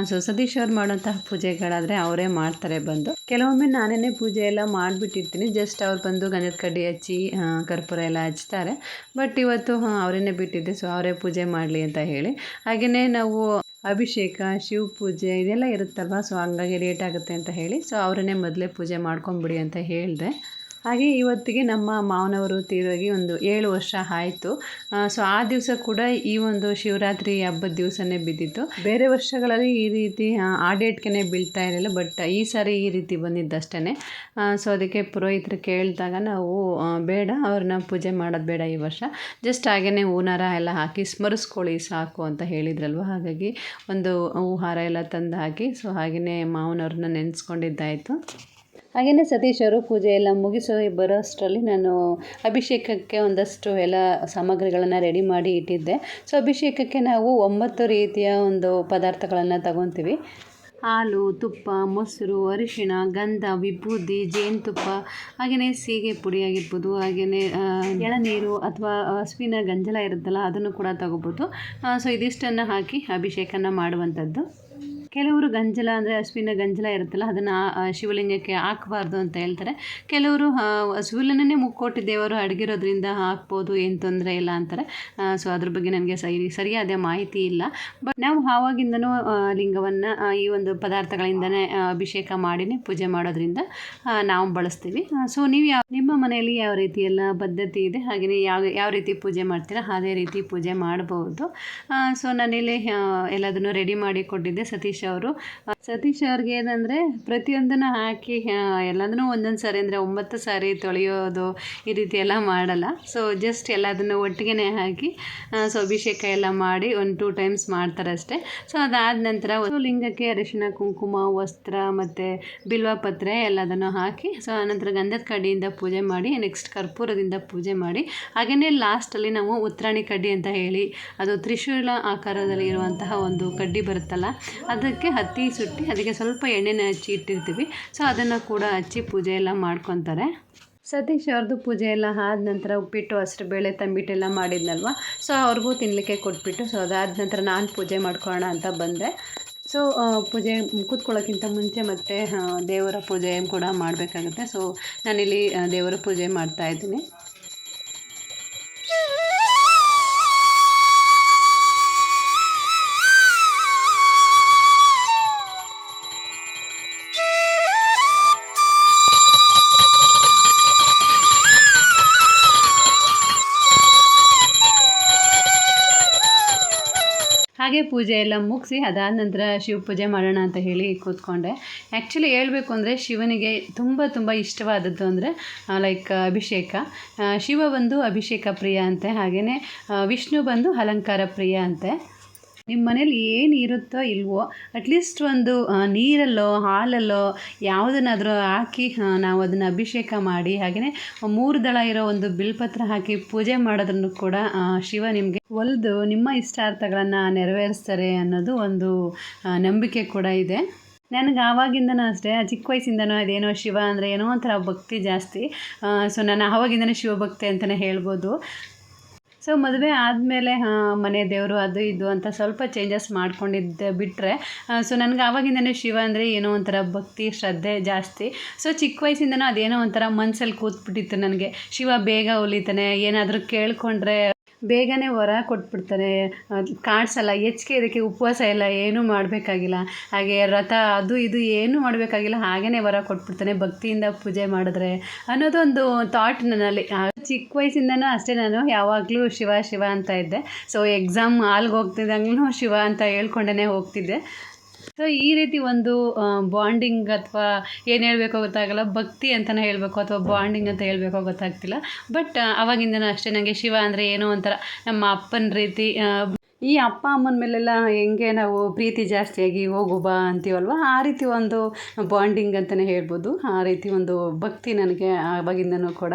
ಸೊ ಸತೀಶ್ ಅವ್ರು ಮಾಡೋಂತಹ ಪೂಜೆಗಳಾದರೆ ಅವರೇ ಮಾಡ್ತಾರೆ ಬಂದು. ಕೆಲವೊಮ್ಮೆ ನಾನೇ ಪೂಜೆ ಎಲ್ಲ ಮಾಡಿಬಿಟ್ಟಿರ್ತೀನಿ. ಜಸ್ಟ್ ಅವ್ರು ಬಂದು ಗಂಧದ ಕಡ್ಡಿ ಹಚ್ಚಿ ಕರ್ಪೂರ ಎಲ್ಲ ಹಚ್ತಾರೆ. ಬಟ್ ಇವತ್ತು ಅವರನ್ನೇ ಬಿಟ್ಟಿದ್ದೆ ಸೊ ಅವರೇ ಪೂಜೆ ಮಾಡಲಿ ಅಂತ ಹೇಳಿ. ಹಾಗೆಯೇ ನಾವು ಅಭಿಷೇಕ, ಶಿವ ಪೂಜೆ ಇದೆಲ್ಲ ಇರುತ್ತಲ್ವ ಸೊ ಹಂಗಾಗಿ ಲೇಟ್ ಆಗುತ್ತೆ ಅಂತ ಹೇಳಿ ಸೊ ಅವರನ್ನೇ ಮೊದಲೇ ಪೂಜೆ ಮಾಡ್ಕೊಂಬಿಡಿ ಅಂತ ಹೇಳಿದೆ. ಹಾಗೆ ಇವತ್ತಿಗೆ ನಮ್ಮ ಮಾವನವರು ತೀರೋಗಿ ಒಂದು ಏಳು ವರ್ಷ ಆಯಿತು. ಸೊ ಆ ದಿವಸ ಕೂಡ ಈ ಒಂದು ಶಿವರಾತ್ರಿ ಹಬ್ಬದ ದಿವಸನೇ ಬಿದ್ದಿತ್ತು. ಬೇರೆ ವರ್ಷಗಳಲ್ಲಿ ಈ ರೀತಿ ಆ, ಡೇಟ್ಗೆ ಬೀಳ್ತಾ ಇರಲಿಲ್ಲ ಬಟ್ ಈ ಸಾರಿ ಈ ರೀತಿ ಬಂದಿದ್ದಷ್ಟೇ ಸೊ ಅದಕ್ಕೆ ಪುರೋಹಿತರು ಕೇಳಿದಾಗ ನಾವು ಬೇಡ ಅವ್ರನ್ನ ಪೂಜೆ ಮಾಡೋದು ಬೇಡ ಈ ವರ್ಷ. ಜಸ್ಟ್ ಹಾಗೇ ಹೂನಾರ ಎಲ್ಲ ಹಾಕಿ ಸ್ಮರಿಸ್ಕೊಳ್ಳಿ ಸಾಕು ಅಂತ ಹೇಳಿದ್ರಲ್ವ? ಹಾಗಾಗಿ ಒಂದು ಹೂ ಹಾರ ಎಲ್ಲ ತಂದು ಹಾಕಿ ಸೊ ಹಾಗೆಯೇ ಮಾವನವ್ರನ್ನ ನೆನೆಸ್ಕೊಂಡಿದ್ದಾಯಿತು. ಹಾಗೆಯೇ ಸತೀಶ್ ಅವರು ಪೂಜೆ ಎಲ್ಲ ಮುಗಿಸೋ ಬರೋ ಅಷ್ಟರಲ್ಲಿ ನಾನು ಅಭಿಷೇಕಕ್ಕೆ ಒಂದಷ್ಟು ಎಲ್ಲ ಸಾಮಗ್ರಿಗಳನ್ನು ರೆಡಿ ಮಾಡಿ ಇಟ್ಟಿದ್ದೆ. ಸೊ ಅಭಿಷೇಕಕ್ಕೆ ನಾವು ಒಂಬತ್ತು ರೀತಿಯ ಒಂದು ಪದಾರ್ಥಗಳನ್ನು ತಗೊತೀವಿ. ಹಾಲು, ತುಪ್ಪ, ಮೊಸರು, ಅರಿಶಿಣ, ಗಂಧ, ವಿಭೂತಿ, ಜೇನುತುಪ್ಪ, ಹಾಗೆಯೇ ಸೀಗೆ ಪುಡಿ ಆಗಿರ್ಬೋದು, ಹಾಗೆಯೇ ಎಳನೀರು ಅಥವಾ ಹಸುವಿನ ಗಂಜಲ ಇರುತ್ತಲ್ಲ ಅದನ್ನು ಕೂಡ ತಗೋಬೋದು. ಸೊ ಇದಿಷ್ಟನ್ನು ಹಾಕಿ ಅಭಿಷೇಕನ ಮಾಡುವಂಥದ್ದು. ಕೆಲವರು ಗಂಜಲ ಅಂದರೆ ಹಸುವಿನ ಗಂಜಲ ಇರುತ್ತಲ್ಲ, ಅದನ್ನು ಶಿವಲಿಂಗಕ್ಕೆ ಹಾಕಬಾರ್ದು ಅಂತ ಹೇಳ್ತಾರೆ. ಕೆಲವರು ಹಸುವಿಲನ್ನೇ ಮುಕ್ಕೋಟಿ ದೇವರು ಅಡಗಿರೋದ್ರಿಂದ ಹಾಕ್ಬೋದು, ಏನು ತೊಂದರೆ ಇಲ್ಲ ಅಂತಾರೆ. ಸೊ ಅದ್ರ ಬಗ್ಗೆ ನನಗೆ ಸರಿ, ಸರಿಯಾದ ಮಾಹಿತಿ ಇಲ್ಲ. ಬಟ್ ನಾವು ಆವಾಗಿಂದನೂ ಲಿಂಗವನ್ನು ಈ ಒಂದು ಪದಾರ್ಥಗಳಿಂದನೇ ಅಭಿಷೇಕ ಮಾಡಿನೇ, ಪೂಜೆ ಮಾಡೋದ್ರಿಂದ ನಾವು ಬಳಸ್ತೀವಿ. ಸೊ ನೀವು ಯಾವ, ನಿಮ್ಮ ಮನೆಯಲ್ಲಿ ಯಾವ ರೀತಿ ಎಲ್ಲ ಪದ್ಧತಿ ಇದೆ? ಹಾಗೆಯೇ ಯಾವ ಯಾವ ರೀತಿ ಪೂಜೆ ಮಾಡ್ತೀರಾ? ಅದೇ ರೀತಿ ಪೂಜೆ ಮಾಡಬಹುದು ಸೊ ನಾನಿಲ್ಲಿ ಎಲ್ಲದನ್ನು ರೆಡಿ ಮಾಡಿ ಕೊಟ್ಟಿದ್ದೆ. ಸತೀಶ್ ಅವರು ಸತೀಶ್ ಅವ್ರಿಗೆ ಏನಂದರೆ ಪ್ರತಿಯೊಂದನ್ನು ಹಾಕಿ ಎಲ್ಲದನ್ನೂ ಒಂದೊಂದು ಸಾರಿ ಅಂದರೆ ಒಂಬತ್ತು ಸಾರಿ ತೊಳೆಯೋದು ಈ ರೀತಿ ಎಲ್ಲ ಮಾಡಲ್ಲ. ಸೊ ಜಸ್ಟ್ ಎಲ್ಲದನ್ನು ಒಟ್ಟಿಗೆ ಹಾಕಿ ಸೊ ಅಭಿಷೇಕ ಎಲ್ಲ ಮಾಡಿ ಒಂದು ಟೂ ಟೈಮ್ಸ್ ಮಾಡ್ತಾರೆ ಅಷ್ಟೇ ಸೊ ಅದಾದ ನಂತರ ಒಂದು ಲಿಂಗಕ್ಕೆ ಅರಿಶಿಣ ಕುಂಕುಮ, ವಸ್ತ್ರ ಮತ್ತು ಬಿಲ್ವಪತ್ರೆ ಎಲ್ಲದನ್ನು ಹಾಕಿ ಸೊ ಆನಂತರ ಗಂಧದ ಕಡ್ಡಿಯಿಂದ ಪೂಜೆ ಮಾಡಿ ನೆಕ್ಸ್ಟ್ ಕರ್ಪೂರದಿಂದ ಪೂಜೆ ಮಾಡಿ. ಹಾಗೆಯೇ ಲಾಸ್ಟಲ್ಲಿ ನಾವು ಉತ್ತರಾಣಿ ಕಡ್ಡಿ ಅಂತ ಹೇಳಿ, ಅದು ತ್ರಿಶೂಲ ಆಕಾರದಲ್ಲಿ ಇರುವಂತಹ ಒಂದು ಕಡ್ಡಿ ಬರುತ್ತಲ್ಲ, ಅದಕ್ಕೆ ಹತ್ತಿ ಸುಟ್ಟಿ ಅದಕ್ಕೆ ಸ್ವಲ್ಪ ಎಣ್ಣೆನ ಹಚ್ಚಿ ಇಟ್ಟಿರ್ತೀವಿ. ಸೊ ಅದನ್ನು ಕೂಡ ಹಚ್ಚಿ ಪೂಜೆ ಎಲ್ಲ ಮಾಡ್ಕೊತಾರೆ. ಸತೀಶ್ ಅವ್ರದ್ದು ಪೂಜೆ ಎಲ್ಲ ಆದ ನಂತರ ಉಪ್ಪಿಟ್ಟು ಹಸಿರು ಬೇಳೆ ತಂಬಿಟ್ಟೆಲ್ಲ ಮಾಡಿದ್ನಲ್ವ? ಸೊ ಅವ್ರಿಗೂ ತಿನ್ನಲಿಕ್ಕೆ ಕೊಟ್ಬಿಟ್ಟು ಸೊ ಅದಾದ ನಂತರ ನಾನು ಪೂಜೆ ಮಾಡ್ಕೊಳ್ಳೋಣ ಅಂತ ಬಂದೆ. ಸೊ ಪೂಜೆ ಕೂತ್ಕೊಳ್ಳೋಕ್ಕಿಂತ ಮುಂಚೆ ಮತ್ತೆ ದೇವರ ಪೂಜೆ ಕೂಡ ಮಾಡಬೇಕಾಗುತ್ತೆ. ಸೊ ನಾನಿಲ್ಲಿ ದೇವರ ಪೂಜೆ ಮಾಡ್ತಾ ಪೂಜೆ ಎಲ್ಲ ಮುಗಿಸಿ ಅದಾದ ನಂತರ ಶಿವ ಪೂಜೆ ಮಾಡೋಣ ಅಂತ ಹೇಳಿ ಕೂತ್ಕೊಂಡೆ. ಆ್ಯಕ್ಚುಲಿ ಹೇಳಬೇಕು ಅಂದರೆ ಶಿವನಿಗೆ ತುಂಬ ತುಂಬ ಇಷ್ಟವಾದದ್ದು ಅಂದರೆ ಲೈಕ್ ಅಭಿಷೇಕ. ಶಿವ ಬಂದು ಅಭಿಷೇಕ ಪ್ರಿಯ ಅಂತೆ ಹಾಗೆಯೇ ವಿಷ್ಣು ಬಂದು ಅಲಂಕಾರ ಪ್ರಿಯ ಅಂತೆ. ನಿಮ್ಮ ಮನೇಲಿ ಏನು ಇರುತ್ತೋ ಇಲ್ವೋ ಅಟ್ಲೀಸ್ಟ್ ಒಂದು ನೀರಲ್ಲೋ, ಹಾಲಲ್ಲೋ ಯಾವುದನ್ನಾದರೂ ಹಾಕಿ ನಾವು ಅದನ್ನು ಅಭಿಷೇಕ ಮಾಡಿ ಹಾಗೆಯೇ ಮೂರು ದಳ ಇರೋ ಒಂದು ಬಿಲ್ಪತ್ರ ಹಾಕಿ ಪೂಜೆ ಮಾಡೋದನ್ನು ಕೂಡ ಶಿವ ನಿಮಗೆ ಒಲಿದು ನಿಮ್ಮ ಇಷ್ಟಾರ್ಥಗಳನ್ನು ನೆರವೇರಿಸ್ತಾರೆ ಅನ್ನೋದು ಒಂದು ನಂಬಿಕೆ ಕೂಡ ಇದೆ. ನನಗೆ ಆವಾಗಿಂದನೂ ಅಷ್ಟೇ ಚಿಕ್ಕ ವಯಸ್ಸಿಂದನೂ ಅದೇನೋ ಶಿವ ಅಂದರೆ ಏನೋ ಒಂಥರ ಭಕ್ತಿ ಜಾಸ್ತಿ. ಸೊ, ನಾನು ಆವಾಗಿಂದನೇ ಶಿವಭಕ್ತಿ ಅಂತಲೇ ಹೇಳ್ಬೋದು. ಸೊ ಮದುವೆ ಆದಮೇಲೆ ಮನೆ ದೇವರು ಅದು ಇದು ಅಂತ ಸ್ವಲ್ಪ ಚೇಂಜಸ್ ಮಾಡ್ಕೊಂಡಿದ್ದೆ ಬಿಟ್ಟರೆ ಸೊ ನನಗೆ ಆವಾಗಿಂದನೇ ಶಿವ ಅಂದರೆ ಏನೋ ಒಂಥರ ಭಕ್ತಿ, ಶ್ರದ್ಧೆ ಜಾಸ್ತಿ. ಸೊ ಚಿಕ್ಕ ವಯಸ್ಸಿಂದನೂ ಅದೇನೋ ಒಂಥರ ಮನಸ್ಸಲ್ಲಿ ಕೂತ್ಬಿಟ್ಟಿತ್ತು ನನಗೆ. ಶಿವ ಬೇಗ ಹೊಲಿತಾನೆ ಏನಾದರೂ ಕೇಳ್ಕೊಂಡ್ರೆ ಬೇಗನೆ ವರ ಕೊಟ್ಬಿಡ್ತಾರೆ. ಕಾಣಿಸಲ್ಲ ಹೆಚ್ಚಿಗೆ ಇದಕ್ಕೆ ಉಪವಾಸ ಇಲ್ಲ ಏನೂ ಮಾಡಬೇಕಾಗಿಲ್ಲ. ಹಾಗೆ ರಥ ಅದು ಇದು ಏನೂ ಮಾಡಬೇಕಾಗಿಲ್ಲ ಹಾಗೇ ವರ ಕೊಟ್ಬಿಡ್ತಾನೆ ಭಕ್ತಿಯಿಂದ ಪೂಜೆ ಮಾಡಿದ್ರೆ. ಅನ್ನೋದೊಂದು ಥಾಟ್ ನನ್ನಲ್ಲಿ. ಚಿಕ್ಕ ವಯಸ್ಸಿಂದನೂ ಅಷ್ಟೇ ನಾನು, ಯಾವಾಗಲೂ ಶಿವ ಶಿವ ಅಂತ ಇದ್ದೆ. ಸೊ ಎಕ್ಸಾಮ್ ಹಾಲ್ಗೆ ಹೋಗ್ತಿದ್ದಂಗೂ ಶಿವ ಅಂತ ಹೇಳ್ಕೊಂಡೇ ಹೋಗ್ತಿದ್ದೆ. ಸೊ ಈ ರೀತಿ ಒಂದು ಬಾಂಡಿಂಗ್ ಅಥವಾ ಏನು ಹೇಳಬೇಕೋ ಗೊತ್ತಾಗಲ್ಲ, ಭಕ್ತಿ ಅಂತಲೇ ಹೇಳಬೇಕು ಅಥವಾ ಬಾಂಡಿಂಗ್ ಅಂತ ಹೇಳಬೇಕೋ ಗೊತ್ತಾಗ್ತಿಲ್ಲ. ಬಟ್ ಅವಾಗಿಂದನೂ ಅಷ್ಟೇ ನನಗೆ ಶಿವ ಅಂದರೆ ಏನೋ ಒಂಥರ ನಮ್ಮ ಅಪ್ಪನ ರೀತಿ ಈ ಅಪ್ಪ ಅಮ್ಮನ ಮೇಲೆಲ್ಲ ಹೆಂಗೆ ನಾವು ಪ್ರೀತಿ ಜಾಸ್ತಿಯಾಗಿ ಹೋಗು ಬಾ ಅಂತೀವಲ್ವ, ಆ ರೀತಿ ಒಂದು ಬಾಂಡಿಂಗ್ ಅಂತಲೇ ಹೇಳ್ಬೋದು. ಆ ರೀತಿ ಒಂದು ಭಕ್ತಿ ನನಗೆ ಆವಾಗಿಂದನೂ ಕೂಡ.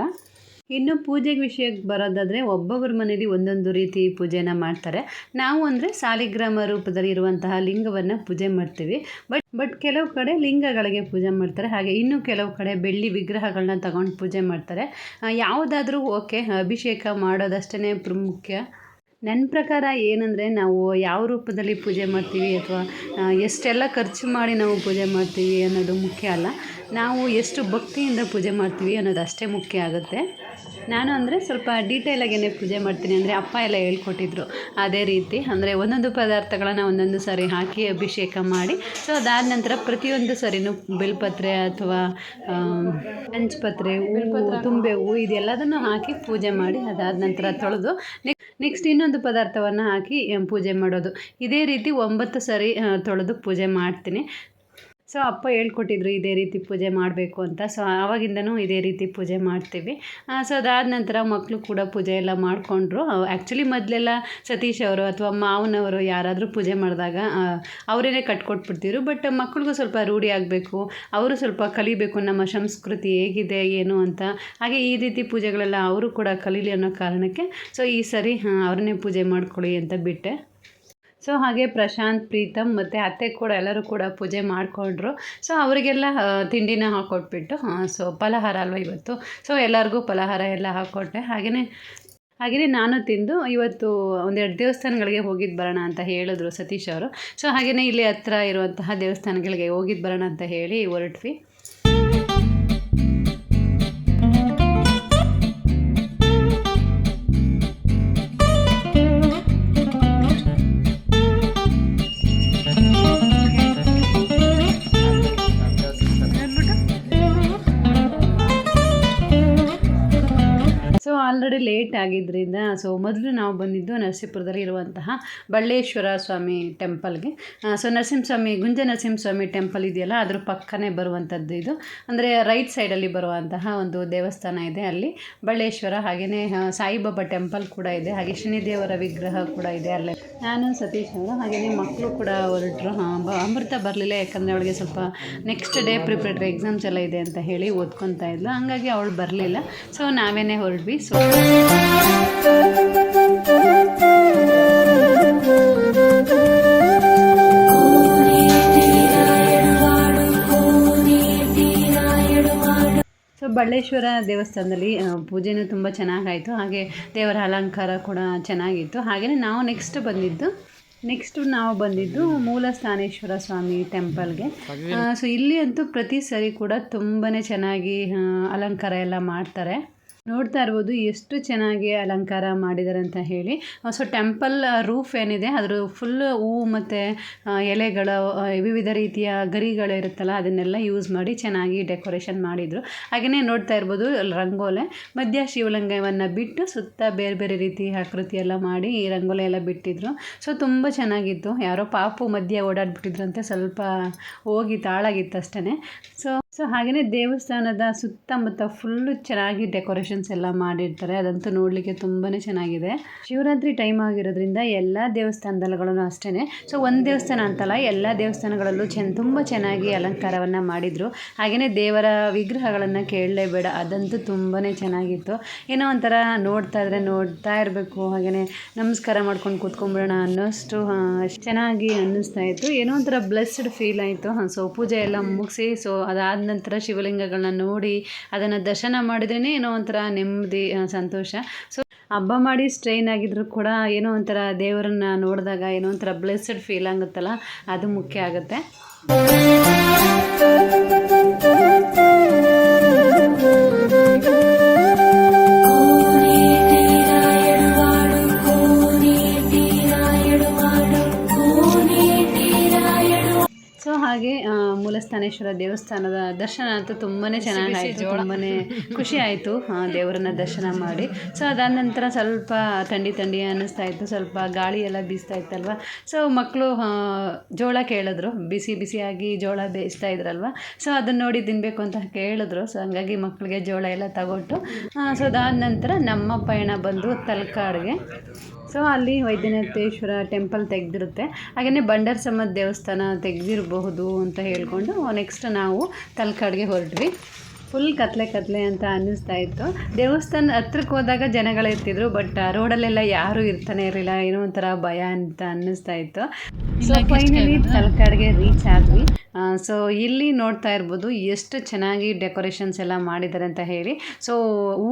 ಇನ್ನು ಪೂಜೆಗೆ ವಿಷಯಕ್ಕೆ ಬರೋದಾದರೆ ಒಬ್ಬೊಬ್ಬರ ಮನೇಲಿ ಒಂದೊಂದು ರೀತಿ ಪೂಜೆನ ಮಾಡ್ತಾರೆ. ನಾವು ಅಂದರೆ ಸಾಲಿಗ್ರಾಮ ರೂಪದಲ್ಲಿ ಇರುವಂತಹ ಲಿಂಗವನ್ನು ಪೂಜೆ ಮಾಡ್ತೀವಿ. ಬಟ್ ಬಟ್ ಕೆಲವು ಕಡೆ ಲಿಂಗಗಳಿಗೆ ಪೂಜೆ ಮಾಡ್ತಾರೆ. ಹಾಗೆ ಇನ್ನು ಕೆಲವು ಕಡೆ ಬೆಳ್ಳಿ ವಿಗ್ರಹಗಳನ್ನ ತಗೊಂಡು ಪೂಜೆ ಮಾಡ್ತಾರೆ. ಯಾವುದಾದ್ರೂ ಓಕೆ, ಅಭಿಷೇಕ ಮಾಡೋದಷ್ಟೇ ಪ್ರಮುಖ ನನ್ನ ಪ್ರಕಾರ ಏನಂದರೆ ನಾವು ಯಾವ ರೂಪದಲ್ಲಿ ಪೂಜೆ ಮಾಡ್ತೀವಿ ಅಥವಾ ಎಷ್ಟೆಲ್ಲ ಖರ್ಚು ಮಾಡಿ ನಾವು ಪೂಜೆ ಮಾಡ್ತೀವಿ ಅನ್ನೋದು ಮುಖ್ಯ ಅಲ್ಲ. ನಾವು ಎಷ್ಟು ಭಕ್ತಿಯಿಂದ ಪೂಜೆ ಮಾಡ್ತೀವಿ ಅನ್ನೋದು ಅಷ್ಟೇ ಮುಖ್ಯ ಆಗುತ್ತೆ. ನಾನು ಅಂದರೆ ಸ್ವಲ್ಪ ಡೀಟೇಲಾಗೇ ಪೂಜೆ ಮಾಡ್ತೀನಿ ಅಂದರೆ ಅಪ್ಪ ಎಲ್ಲ ಹೇಳ್ಕೊಟ್ಟಿದ್ರು. ಅದೇ ರೀತಿ ಅಂದರೆ ಒಂದೊಂದು ಪದಾರ್ಥಗಳನ್ನು ಒಂದೊಂದು ಸಾರಿ ಹಾಕಿ ಅಭಿಷೇಕ ಮಾಡಿ ಸೊ ಅದಾದ ನಂತರ ಪ್ರತಿಯೊಂದು ಸರಿನೂ ಬಿಲ್ಪತ್ರೆ ಅಥವಾ ಪಂಚಪತ್ರೆ ಹೂವು ತುಂಬೆ ಹೂವು ಇದೆಲ್ಲದನ್ನು ಹಾಕಿ ಪೂಜೆ ಮಾಡಿ ಅದಾದ ನಂತರ ತೊಳೆದು ನೆಕ್ಸ್ಟ್ ಇನ್ನೊಂದು ಪದಾರ್ಥವನ್ನು ಹಾಕಿ ಪೂಜೆ ಮಾಡೋದು. ಇದೇ ರೀತಿ ಒಂಬತ್ತು ಸರಿ ತೊಳೆದು ಪೂಜೆ ಮಾಡ್ತೀನಿ. ಸೊ ಅಪ್ಪ ಹೇಳ್ಕೊಟ್ಟಿದ್ರು ಇದೇ ರೀತಿ ಪೂಜೆ ಮಾಡಬೇಕು ಅಂತ. ಸೊ ಆವಾಗಿಂದನೂ ಇದೇ ರೀತಿ ಪೂಜೆ ಮಾಡ್ತೀವಿ. ಸೊ ಅದಾದ ನಂತರ ಮಕ್ಕಳು ಕೂಡ ಪೂಜೆ ಎಲ್ಲ ಮಾಡಿಕೊಂಡ್ರು. ಆ್ಯಕ್ಚುಲಿ ಮೊದಲೆಲ್ಲ ಸತೀಶ್ ಅವರು ಅಥವಾ ಮಾವನವರು ಯಾರಾದರೂ ಪೂಜೆ ಮಾಡಿದಾಗ ಅವರೇನೆ ಕಟ್ಕೊಟ್ಬಿಡ್ತಿದ್ರು. ಬಟ್ ಮಕ್ಳಿಗೂ ಸ್ವಲ್ಪ ರೂಢಿ ಆಗಬೇಕು. ಅವರು ಸ್ವಲ್ಪ ಕಲಿಬೇಕು ನಮ್ಮ ಸಂಸ್ಕೃತಿ ಹೇಗಿದೆ, ಏನು ಅಂತ. ಹಾಗೆ ಈ ರೀತಿ ಪೂಜೆಗಳೆಲ್ಲ ಅವರು ಕೂಡ ಕಲೀಲಿ ಅನ್ನೋ ಕಾರಣಕ್ಕೆ, ಸೊ ಈ ಸರಿ ಅವ್ರನ್ನೇ ಪೂಜೆ ಮಾಡ್ಕೊಳ್ಳಿ ಅಂತ ಬಿಟ್ಟೆ. ಸೊ ಹಾಗೆ ಪ್ರಶಾಂತ್, ಪ್ರೀತಮ್ ಮತ್ತು ಅತ್ತೆ ಕೂಡ ಎಲ್ಲರೂ ಕೂಡ ಪೂಜೆ ಮಾಡಿಕೊಂಡ್ರು. ಸೊ ಅವರಿಗೆಲ್ಲ ತಿಂಡಿನ ಹಾಕ್ಕೊಟ್ಬಿಟ್ಟು ಸೊ ಫಲಹಾರ ಅಲ್ವ ಇವತ್ತು? ಸೊ ಎಲ್ಲರಿಗೂ ಫಲಹಾರ ಎಲ್ಲ ಹಾಕ್ಕೊಟ್ಟೆ ಹಾಗೆಯೇ ಹಾಗೆಯೇ ನಾನು ತಿಂದು ಇವತ್ತು ಒಂದೆರಡು ದೇವಸ್ಥಾನಗಳಿಗೆ ಹೋಗಿದ್ದು ಬರೋಣ ಅಂತ ಹೇಳಿದ್ರು ಸತೀಶ್ ಅವರು. ಸೊ ಹಾಗೆಯೇ ಇಲ್ಲಿ ಹತ್ರ ಇರುವಂತಹ ದೇವಸ್ಥಾನಗಳಿಗೆ ಹೋಗಿದ್ದು ಬರೋಣ ಅಂತ ಹೇಳಿ ಹೊರಟ್ವಿ. ಲೇಟ್ ಆಗಿದ್ದರಿಂದ ಸೊ ಮೊದಲು ನಾವು ಬಂದಿದ್ದು ನರಸೀಪುರದಲ್ಲಿ ಇರುವಂತಹ ಬಳ್ಳೇಶ್ವರ ಸ್ವಾಮಿ ಟೆಂಪಲ್ಗೆ ಸೊ ನರಸಿಂಹಸ್ವಾಮಿ, ಗುಂಜ ನರಸಿಂಹಸ್ವಾಮಿ ಟೆಂಪಲ್ ಇದೆಯಲ್ಲ, ಅದ್ರ ಪಕ್ಕನೇ ಬರುವಂಥದ್ದು ಇದು. ಅಂದರೆ ರೈಟ್ ಸೈಡಲ್ಲಿ ಬರುವಂತಹ ಒಂದು ದೇವಸ್ಥಾನ ಇದೆ ಅಲ್ಲಿ. ಬಳ್ಳೇಶ್ವರ ಹಾಗೆಯೇ ಸಾಯಿಬಾಬಾ ಟೆಂಪಲ್ ಕೂಡ ಇದೆ, ಹಾಗೆ ಶನಿದೇವರ ವಿಗ್ರಹ ಕೂಡ ಇದೆ ಅಲ್ಲೇ. ನಾನು, ಸತೀಶ್ ಅವರು ಹಾಗೆಯೇ ಮಕ್ಕಳು ಕೂಡ ಹೊರಟರು. ಅಮೃತ ಬರಲಿಲ್ಲ, ಯಾಕಂದರೆ ಅವಳಿಗೆ ಸ್ವಲ್ಪ ನೆಕ್ಸ್ಟ್ ಡೇ ಪ್ರಿಪ್ರೇಟರಿ ಎಕ್ಸಾಮ್ಸ್ ಎಲ್ಲ ಇದೆ ಅಂತ ಹೇಳಿ ಓದ್ಕೊತಾ ಇದ್ಲು. ಹಾಗಾಗಿ ಅವಳು ಬರಲಿಲ್ಲ. ಸೊ ನಾವೇನೇ ಹೊರಡ್ವಿ ಸೊ ಸೊ ಬಳ್ಳೇಶ್ವರ ದೇವಸ್ಥಾನದಲ್ಲಿ ಪೂಜೆನು ತುಂಬ ಚೆನ್ನಾಗಾಯಿತು. ಹಾಗೆ ದೇವರ ಅಲಂಕಾರ ಕೂಡ ಚೆನ್ನಾಗಿತ್ತು. ಹಾಗೆಯೇ ನಾವು ನೆಕ್ಸ್ಟ್ ಬಂದಿದ್ದು ನೆಕ್ಸ್ಟು ನಾವು ಬಂದಿದ್ದು ಮೂಲಸ್ಥಾನೇಶ್ವರ ಸ್ವಾಮಿ ಟೆಂಪಲ್ಗೆ ಸೊ ಇಲ್ಲಿ ಅಂತೂ ಪ್ರತಿ ಸರಿ ಕೂಡ ತುಂಬಾ ಚೆನ್ನಾಗಿ ಅಲಂಕಾರ ಎಲ್ಲ ಮಾಡ್ತಾರೆ. ನೋಡ್ತಾ ಇರ್ಬೋದು ಎಷ್ಟು ಚೆನ್ನಾಗಿ ಅಲಂಕಾರ ಮಾಡಿದ್ದಾರೆ ಅಂತ ಹೇಳಿ. ಸೊ ಟೆಂಪಲ್ ರೂಫ್ ಏನಿದೆ ಅದರ ಫುಲ್ ಹೂವು ಮತ್ತು ಎಲೆಗಳು ವಿವಿಧ ರೀತಿಯ ಗರಿಗಳು ಇರುತ್ತಲ್ಲ, ಅದನ್ನೆಲ್ಲ ಯೂಸ್ ಮಾಡಿ ಚೆನ್ನಾಗಿ ಡೆಕೋರೇಷನ್ ಮಾಡಿದರು. ಹಾಗೆಯೇ ನೋಡ್ತಾ ಇರ್ಬೋದು ರಂಗೋಲೆ. ಮಧ್ಯ ಶಿವಲಿಂಗವನ್ನು ಬಿಟ್ಟು ಸುತ್ತ ಬೇರೆ ಬೇರೆ ರೀತಿ ಆಕೃತಿ ಎಲ್ಲ ಮಾಡಿ ಈ ರಂಗೋಲೆ ಎಲ್ಲ ಬಿಟ್ಟಿದ್ರು. ಸೊ ತುಂಬ ಚೆನ್ನಾಗಿತ್ತು. ಯಾರೋ ಪಾಪು ಮಧ್ಯೆ ಓಡಾಡ್ಬಿಟ್ಟಿದ್ರಂತೆ, ಸ್ವಲ್ಪ ಹೋಗಿ ತಾಳಾಗಿತ್ತು ಅಷ್ಟೇ ಸೊ ಸೊ ಹಾಗೆಯೇ ದೇವಸ್ಥಾನದ ಸುತ್ತಮುತ್ತ ಫುಲ್ಲು ಚೆನ್ನಾಗಿ ಡೆಕೋರೇಷನ್ಸ್ ಎಲ್ಲ ಮಾಡಿರ್ತಾರೆ. ಅದಂತೂ ನೋಡಲಿಕ್ಕೆ ತುಂಬಾ ಚೆನ್ನಾಗಿದೆ. ಶಿವರಾತ್ರಿ ಟೈಮ್ ಆಗಿರೋದ್ರಿಂದ ಎಲ್ಲ ದೇವಸ್ಥಾನದಲ್ಲೂ ಅಷ್ಟೇ ಸೊ ಒಂದು ದೇವಸ್ಥಾನ ಅಂತಲ್ಲ, ಎಲ್ಲ ದೇವಸ್ಥಾನಗಳಲ್ಲೂ ಚೆನ್ನ ತುಂಬ ಚೆನ್ನಾಗಿ ಅಲಂಕಾರವನ್ನು ಮಾಡಿದರು. ಹಾಗೆಯೇ ದೇವರ ವಿಗ್ರಹಗಳನ್ನು ಕೇಳಲೇಬೇಡ ಅದಂತೂ ತುಂಬಾ ಚೆನ್ನಾಗಿತ್ತು. ಏನೋ ಒಂಥರ ನೋಡ್ತಾ ಇದ್ರೆ ನೋಡ್ತಾ ಇರಬೇಕು. ಹಾಗೆಯೇ ನಮಸ್ಕಾರ ಮಾಡ್ಕೊಂಡು ಕೂತ್ಕೊಂಡ್ಬಿಡೋಣ ಅನ್ನೋಷ್ಟು ಚೆನ್ನಾಗಿ ಅನ್ನಿಸ್ತಾ ಇತ್ತು. ಏನೋ ಒಂಥರ ಬ್ಲೆಸ್ಡ್ ಫೀಲ್ ಆಯಿತು. ಸೊ ಪೂಜೆ ಎಲ್ಲ ಮುಗಿಸಿ ಸೊ ಅದಾದ ನಂತರ ಶಿವಲಿಂಗಗಳನ್ನ ನೋಡಿ, ಅದನ್ನು ದರ್ಶನ ಮಾಡಿದ್ರೇ ಏನೋ ಒಂಥರ ನೆಮ್ಮದಿ ಸಂತೋಷ. ಸೊ ಹಬ್ಬ ಮಾಡಿ ಸ್ಟ್ರೈನ್ ಆಗಿದ್ರು ಕೂಡ ಏನೋ ಒಂಥರ ದೇವರನ್ನ ನೋಡಿದಾಗ ಏನೋ ಒಂಥರ ಬ್ಲೆಸ್ಡ್ ಫೀಲ್ ಆಗುತ್ತಲ್ಲ ಅದು ಮುಖ್ಯ ಆಗುತ್ತೆ. ಆ, ದೇವಸ್ಥಾನದ ದರ್ಶನ ಅಂತೂ ತುಂಬಾ ಚೆನ್ನಾಗಾಯಿತು ತುಂಬಾ ಖುಷಿ ಆಯಿತು. ದೇವರನ್ನ ದರ್ಶನ ಮಾಡಿ. ಸೊ ಅದಾದ ನಂತರ ಸ್ವಲ್ಪ ಥಂಡಿ ಥಂಡಿ ಅನ್ನಿಸ್ತಾ ಇತ್ತು ಸ್ವಲ್ಪ ಗಾಳಿ ಎಲ್ಲ ಬೀಸ್ತಾ ಇತ್ತಲ್ವ? ಸೊ ಮಕ್ಕಳು ಜೋಳ ಕೇಳಿದ್ರು. ಬಿಸಿ ಬಿಸಿಯಾಗಿ ಜೋಳ ಬೇಯಿಸ್ತಾ ಇದ್ರಲ್ವ? ಸೊ ಅದನ್ನ ನೋಡಿ ತಿನ್ನಬೇಕು ಅಂತ ಕೇಳಿದ್ರು. ಸೊ ಹಂಗಾಗಿ ಮಕ್ಕಳಿಗೆ ಜೋಳ ಎಲ್ಲ ತಗೊಟ್ಟು. ಸೊ ಅದಾದ ನಂತರ ನಮ್ಮ ಪಯಣ ಬಂದು ತಲಕಾಡ್ಗೆ ಸೊ ಅಲ್ಲಿ ವೈದ್ಯನಾಥೇಶ್ವರ ಟೆಂಪಲ್ ತೆಗೆದಿರುತ್ತೆ. ಹಾಗೆಯೇ ಬಂಡಾರಸಮ್ಮ ದೇವಸ್ಥಾನ ತೆಗೆದಿರಬಹುದು ಅಂತ ಹೇಳಿಕೊಂಡು ನೆಕ್ಸ್ಟ್ ನಾವು ತಲಕಾಡ್ಗೆ ಹೊರಟ್ವಿ. ಫುಲ್ ಕತ್ಲೆ ಕತ್ಲೆ ಅಂತ ಅನ್ನಿಸ್ತಾ ಇತ್ತು. ದೇವಸ್ಥಾನ ಹತ್ರಕ್ಕೆ ಹೋದಾಗ ಜನಗಳು ಇರ್ತಿದ್ರು ಬಟ್ ರೋಡಲ್ಲೆಲ್ಲ ಯಾರೂ ಇರ್ತಾನೆ ಇರಲಿಲ್ಲ. ಏನೋ ಒಂಥರ ಭಯ ಅಂತ ಅನ್ನಿಸ್ತಾ ಇತ್ತು. ಸೊ ಫೈನಲಿ ತಲಕಾಡ್ಗೆ ರೀಚ್ ಆದ್ವಿ. ಸೊ ಇಲ್ಲಿ ನೋಡ್ತಾ ಇರ್ಬೋದು ಎಷ್ಟು ಚೆನ್ನಾಗಿ ಡೆಕೋರೇಷನ್ಸ್ ಎಲ್ಲ ಮಾಡಿದ್ದಾರೆ ಅಂತ ಹೇಳಿ. ಸೊ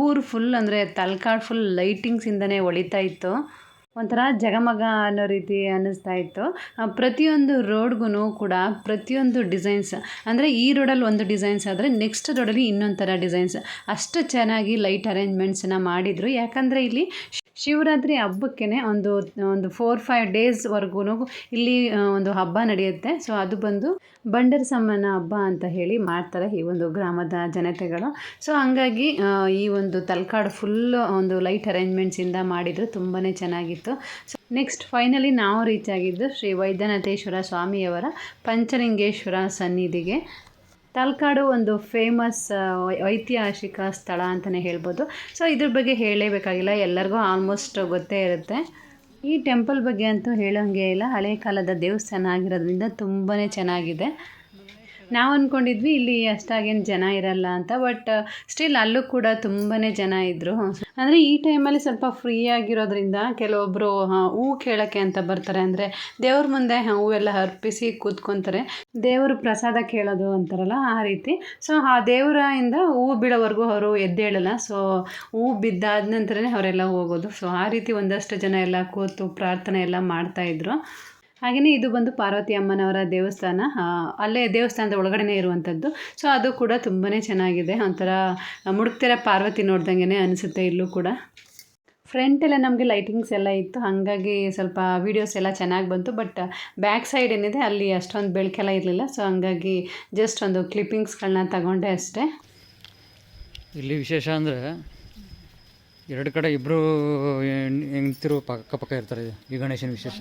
ಊರು ಫುಲ್ ಅಂದರೆ ತಲ್ಕಾಡ್ ಫುಲ್ ಲೈಟಿಂಗ್ಸಿಂದನೇ ಹೊಳಿತಾ ಇತ್ತು. ಒಂಥರ ಜಗಮಗ ಅನ್ನೋ ರೀತಿ ಅನ್ನಿಸ್ತಾ ಇತ್ತು. ಪ್ರತಿಯೊಂದು ರೋಡ್ಗೂ ಕೂಡ ಪ್ರತಿಯೊಂದು ಡಿಸೈನ್ಸ್, ಅಂದರೆ ಈ ರೋಡಲ್ಲಿ ಒಂದು ಡಿಸೈನ್ಸ್ ಆದರೆ ನೆಕ್ಸ್ಟ್ ರೋಡಲ್ಲಿ ಇನ್ನೊಂದು ಥರ ಡಿಸೈನ್ಸ್. ಅಷ್ಟು ಚೆನ್ನಾಗಿ ಲೈಟ್ ಅರೇಂಜ್ಮೆಂಟ್ಸನ್ನ ಮಾಡಿದರು. ಯಾಕಂದರೆ ಇಲ್ಲಿ ಶಿವರಾತ್ರಿ ಹಬ್ಬಕ್ಕೇ ಒಂದು ಒಂದು ಫೋರ್ ಫೈವ್ ಡೇಸ್ವರೆಗೂ ಇಲ್ಲಿ ಒಂದು ಹಬ್ಬ ನಡೆಯುತ್ತೆ. ಸೊ ಅದು ಬಂದು ಬಂಡರಸಮ್ಮನ ಹಬ್ಬ ಅಂತ ಹೇಳಿ ಮಾಡ್ತಾರೆ ಈ ಒಂದು ಗ್ರಾಮದ ಜನತೆಗಳು. ಸೊ ಹಂಗಾಗಿ ಈ ಒಂದು ತಲಕಾಡು ಫುಲ್ ಒಂದು ಲೈಟ್ ಅರೇಂಜ್ಮೆಂಟ್ಸಿಂದ ಮಾಡಿದ್ರು ತುಂಬಾ ಚೆನ್ನಾಗಿತ್ತು. ಸೊ ನೆಕ್ಸ್ಟ್ ಫೈನಲಿ ನಾವು ರೀಚ್ ಆಗಿದ್ದು ಶ್ರೀ ವೈದ್ಯನಾಥೇಶ್ವರ ಸ್ವಾಮಿಯವರ ಪಂಚಲಿಂಗೇಶ್ವರ ಸನ್ನಿಧಿಗೆ. ತಲಕಾಡು ಒಂದು ಫೇಮಸ್ ಐತಿಹಾಸಿಕ ಸ್ಥಳ ಅಂತಲೇ ಹೇಳ್ಬೋದು. ಸೊ ಇದ್ರ ಬಗ್ಗೆ ಹೇಳಲೇಬೇಕಾಗಿಲ್ಲ. ಎಲ್ಲರಿಗೂ ಆಲ್ಮೋಸ್ಟ್ ಗೊತ್ತೇ ಇರುತ್ತೆ. ಈ ಟೆಂಪಲ್ ಬಗ್ಗೆ ಅಂತೂ ಹೇಳೋಂಗೆ ಇಲ್ಲ. ಹಳೆ ಕಾಲದ ದೇವಸ್ಥಾನ ಆಗಿರೋದ್ರಿಂದ ತುಂಬಾ ಚೆನ್ನಾಗಿದೆ. ನಾವು ಅಂದ್ಕೊಂಡಿದ್ವಿ ಇಲ್ಲಿ ಅಷ್ಟಾಗೇನು ಜನ ಇರಲ್ಲ ಅಂತ ಬಟ್ ಸ್ಟಿಲ್ ಅಲ್ಲೂ ಕೂಡ ತುಂಬಾ ಜನ ಇದ್ದರು ಅಂದರೆ ಈ ಟೈಮಲ್ಲಿ ಸ್ವಲ್ಪ ಫ್ರೀ ಆಗಿರೋದ್ರಿಂದ ಕೆಲವೊಬ್ಬರು ಹೂ ಕೇಳೋಕ್ಕೆ ಅಂತ ಬರ್ತಾರೆ. ಅಂದರೆ ದೇವ್ರ ಮುಂದೆ ಹೂವೆಲ್ಲ ಅರ್ಪಿಸಿ ಕೂತ್ಕೊತಾರೆ. ದೇವರು ಪ್ರಸಾದ ಕೇಳೋದು ಅಂತಾರಲ್ಲ ಆ ರೀತಿ. ಸೊ ಆ ದೇವರಿಂದ ಹೂ ಬೀಳೋವರೆಗೂ ಅವರು ಎದ್ದೇಳಲ್ಲ ಸೊ ಹೂ ಬಿದ್ದಾದ ನಂತರನೇ ಅವರೆಲ್ಲ ಹೋಗೋದು. ಸೊ ಆ ರೀತಿ ಒಂದಷ್ಟು ಜನ ಎಲ್ಲ ಕೂತು ಪ್ರಾರ್ಥನೆ ಎಲ್ಲ ಮಾಡ್ತಾಯಿದ್ರು ಹಾಗೆಯೇ ಇದು ಬಂದು ಪಾರ್ವತಿ ಅಮ್ಮನವರ ದೇವಸ್ಥಾನ. ಅಲ್ಲೇ ದೇವಸ್ಥಾನದ ಒಳಗಡೆನೇ ಇರುವಂಥದ್ದು. ಸೊ ಅದು ಕೂಡ ತುಂಬಾ ಚೆನ್ನಾಗಿದೆ. ಒಂಥರ ಮುಡುಕ್ತಿರ ಪಾರ್ವತಿ ನೋಡ್ದಂಗೆ ಅನಿಸುತ್ತೆ ಇಲ್ಲೂ ಕೂಡ. ಫ್ರಂಟೆಲ್ಲ ನಮಗೆ ಲೈಟಿಂಗ್ಸ್ ಎಲ್ಲ ಇತ್ತು. ಹಾಗಾಗಿ ಸ್ವಲ್ಪ ವೀಡಿಯೋಸ್ ಎಲ್ಲ ಚೆನ್ನಾಗಿ ಬಂತು. ಬಟ್ ಬ್ಯಾಕ್ ಸೈಡ್ ಏನಿದೆ, ಅಲ್ಲಿ ಅಷ್ಟೊಂದು ಬೆಳಕೆಲ್ಲ ಇರಲಿಲ್ಲ. ಸೊ ಹಂಗಾಗಿ ಜಸ್ಟ್ ಒಂದು ಕ್ಲಿಪ್ಪಿಂಗ್ಸ್ಗಳನ್ನ ತಗೊಂಡೆ ಅಷ್ಟೇ. ಇಲ್ಲಿ ವಿಶೇಷ ಅಂದರೆ ಎರಡು ಕಡೆ ಇಬ್ಬರು ಹೆಂಗ್ತಿರು ಪಕ್ಕ ಪಕ್ಕ ಇರ್ತಾರೆ. ಈ ಗಣೇಶನ ವಿಶೇಷ.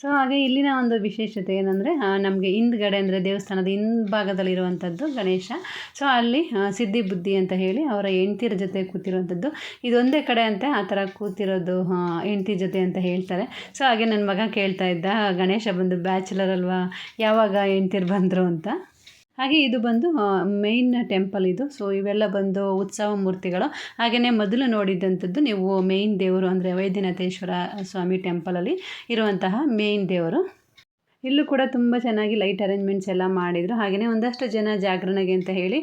ಸೊ ಹಾಗೆ ಇಲ್ಲಿನ ಒಂದು ವಿಶೇಷತೆ ಏನಂದರೆ ನಮಗೆ ಹಿಂದ್ಗಡೆ ಅಂದರೆ ದೇವಸ್ಥಾನದ ಹಿಂಭಾಗದಲ್ಲಿರುವಂಥದ್ದು ಗಣೇಶ. ಸೊ ಅಲ್ಲಿ ಸಿದ್ಧಿ ಬುದ್ಧಿ ಅಂತ ಹೇಳಿ ಅವರ ಹೆಂಡ್ತಿರ ಜೊತೆ ಕೂತಿರುವಂಥದ್ದು. ಇದೊಂದೇ ಕಡೆ ಅಂತೆ ಆ ಥರ ಕೂತಿರೋದು ಹೆಂಡ್ತಿ ಜೊತೆ ಅಂತ ಹೇಳ್ತಾರೆ. ಸೊ ಹಾಗೆ ನನ್ನ ಮಗ ಕೇಳ್ತಾ ಇದ್ದ, ಗಣೇಶ ಬಂದು ಬ್ಯಾಚುಲರ್ ಅಲ್ವಾ? ಯಾವಾಗ ಹೆಂಡ್ತಿರು ಬಂದರು? ಅಂತ. ಹಾಗೆ ಇದು ಬಂದು ಮೇಯ್ನ್ ಟೆಂಪಲ್ ಇದು. ಸೊ ಇವೆಲ್ಲ ಬಂದು ಉತ್ಸವ ಮೂರ್ತಿಗಳು. ಹಾಗೆಯೇ ಮೊದಲು ನೋಡಿದಂಥದ್ದು ನೀವು ಮೇಯ್ನ್ ದೇವರು ಅಂದರೆ ವೈದ್ಯನಾಥೇಶ್ವರ ಸ್ವಾಮಿ ಟೆಂಪಲಲ್ಲಿ ಇರುವಂತಹ ಮೇಯ್ನ್ ದೇವರು. ಇಲ್ಲೂ ಕೂಡ ತುಂಬ ಚೆನ್ನಾಗಿ ಲೈಟ್ ಅರೇಂಜ್ಮೆಂಟ್ಸ್ ಎಲ್ಲ ಮಾಡಿದರು. ಹಾಗೆಯೇ ಒಂದಷ್ಟು ಜನ ಜಾಗರಣೆಗೆ ಅಂತ ಹೇಳಿ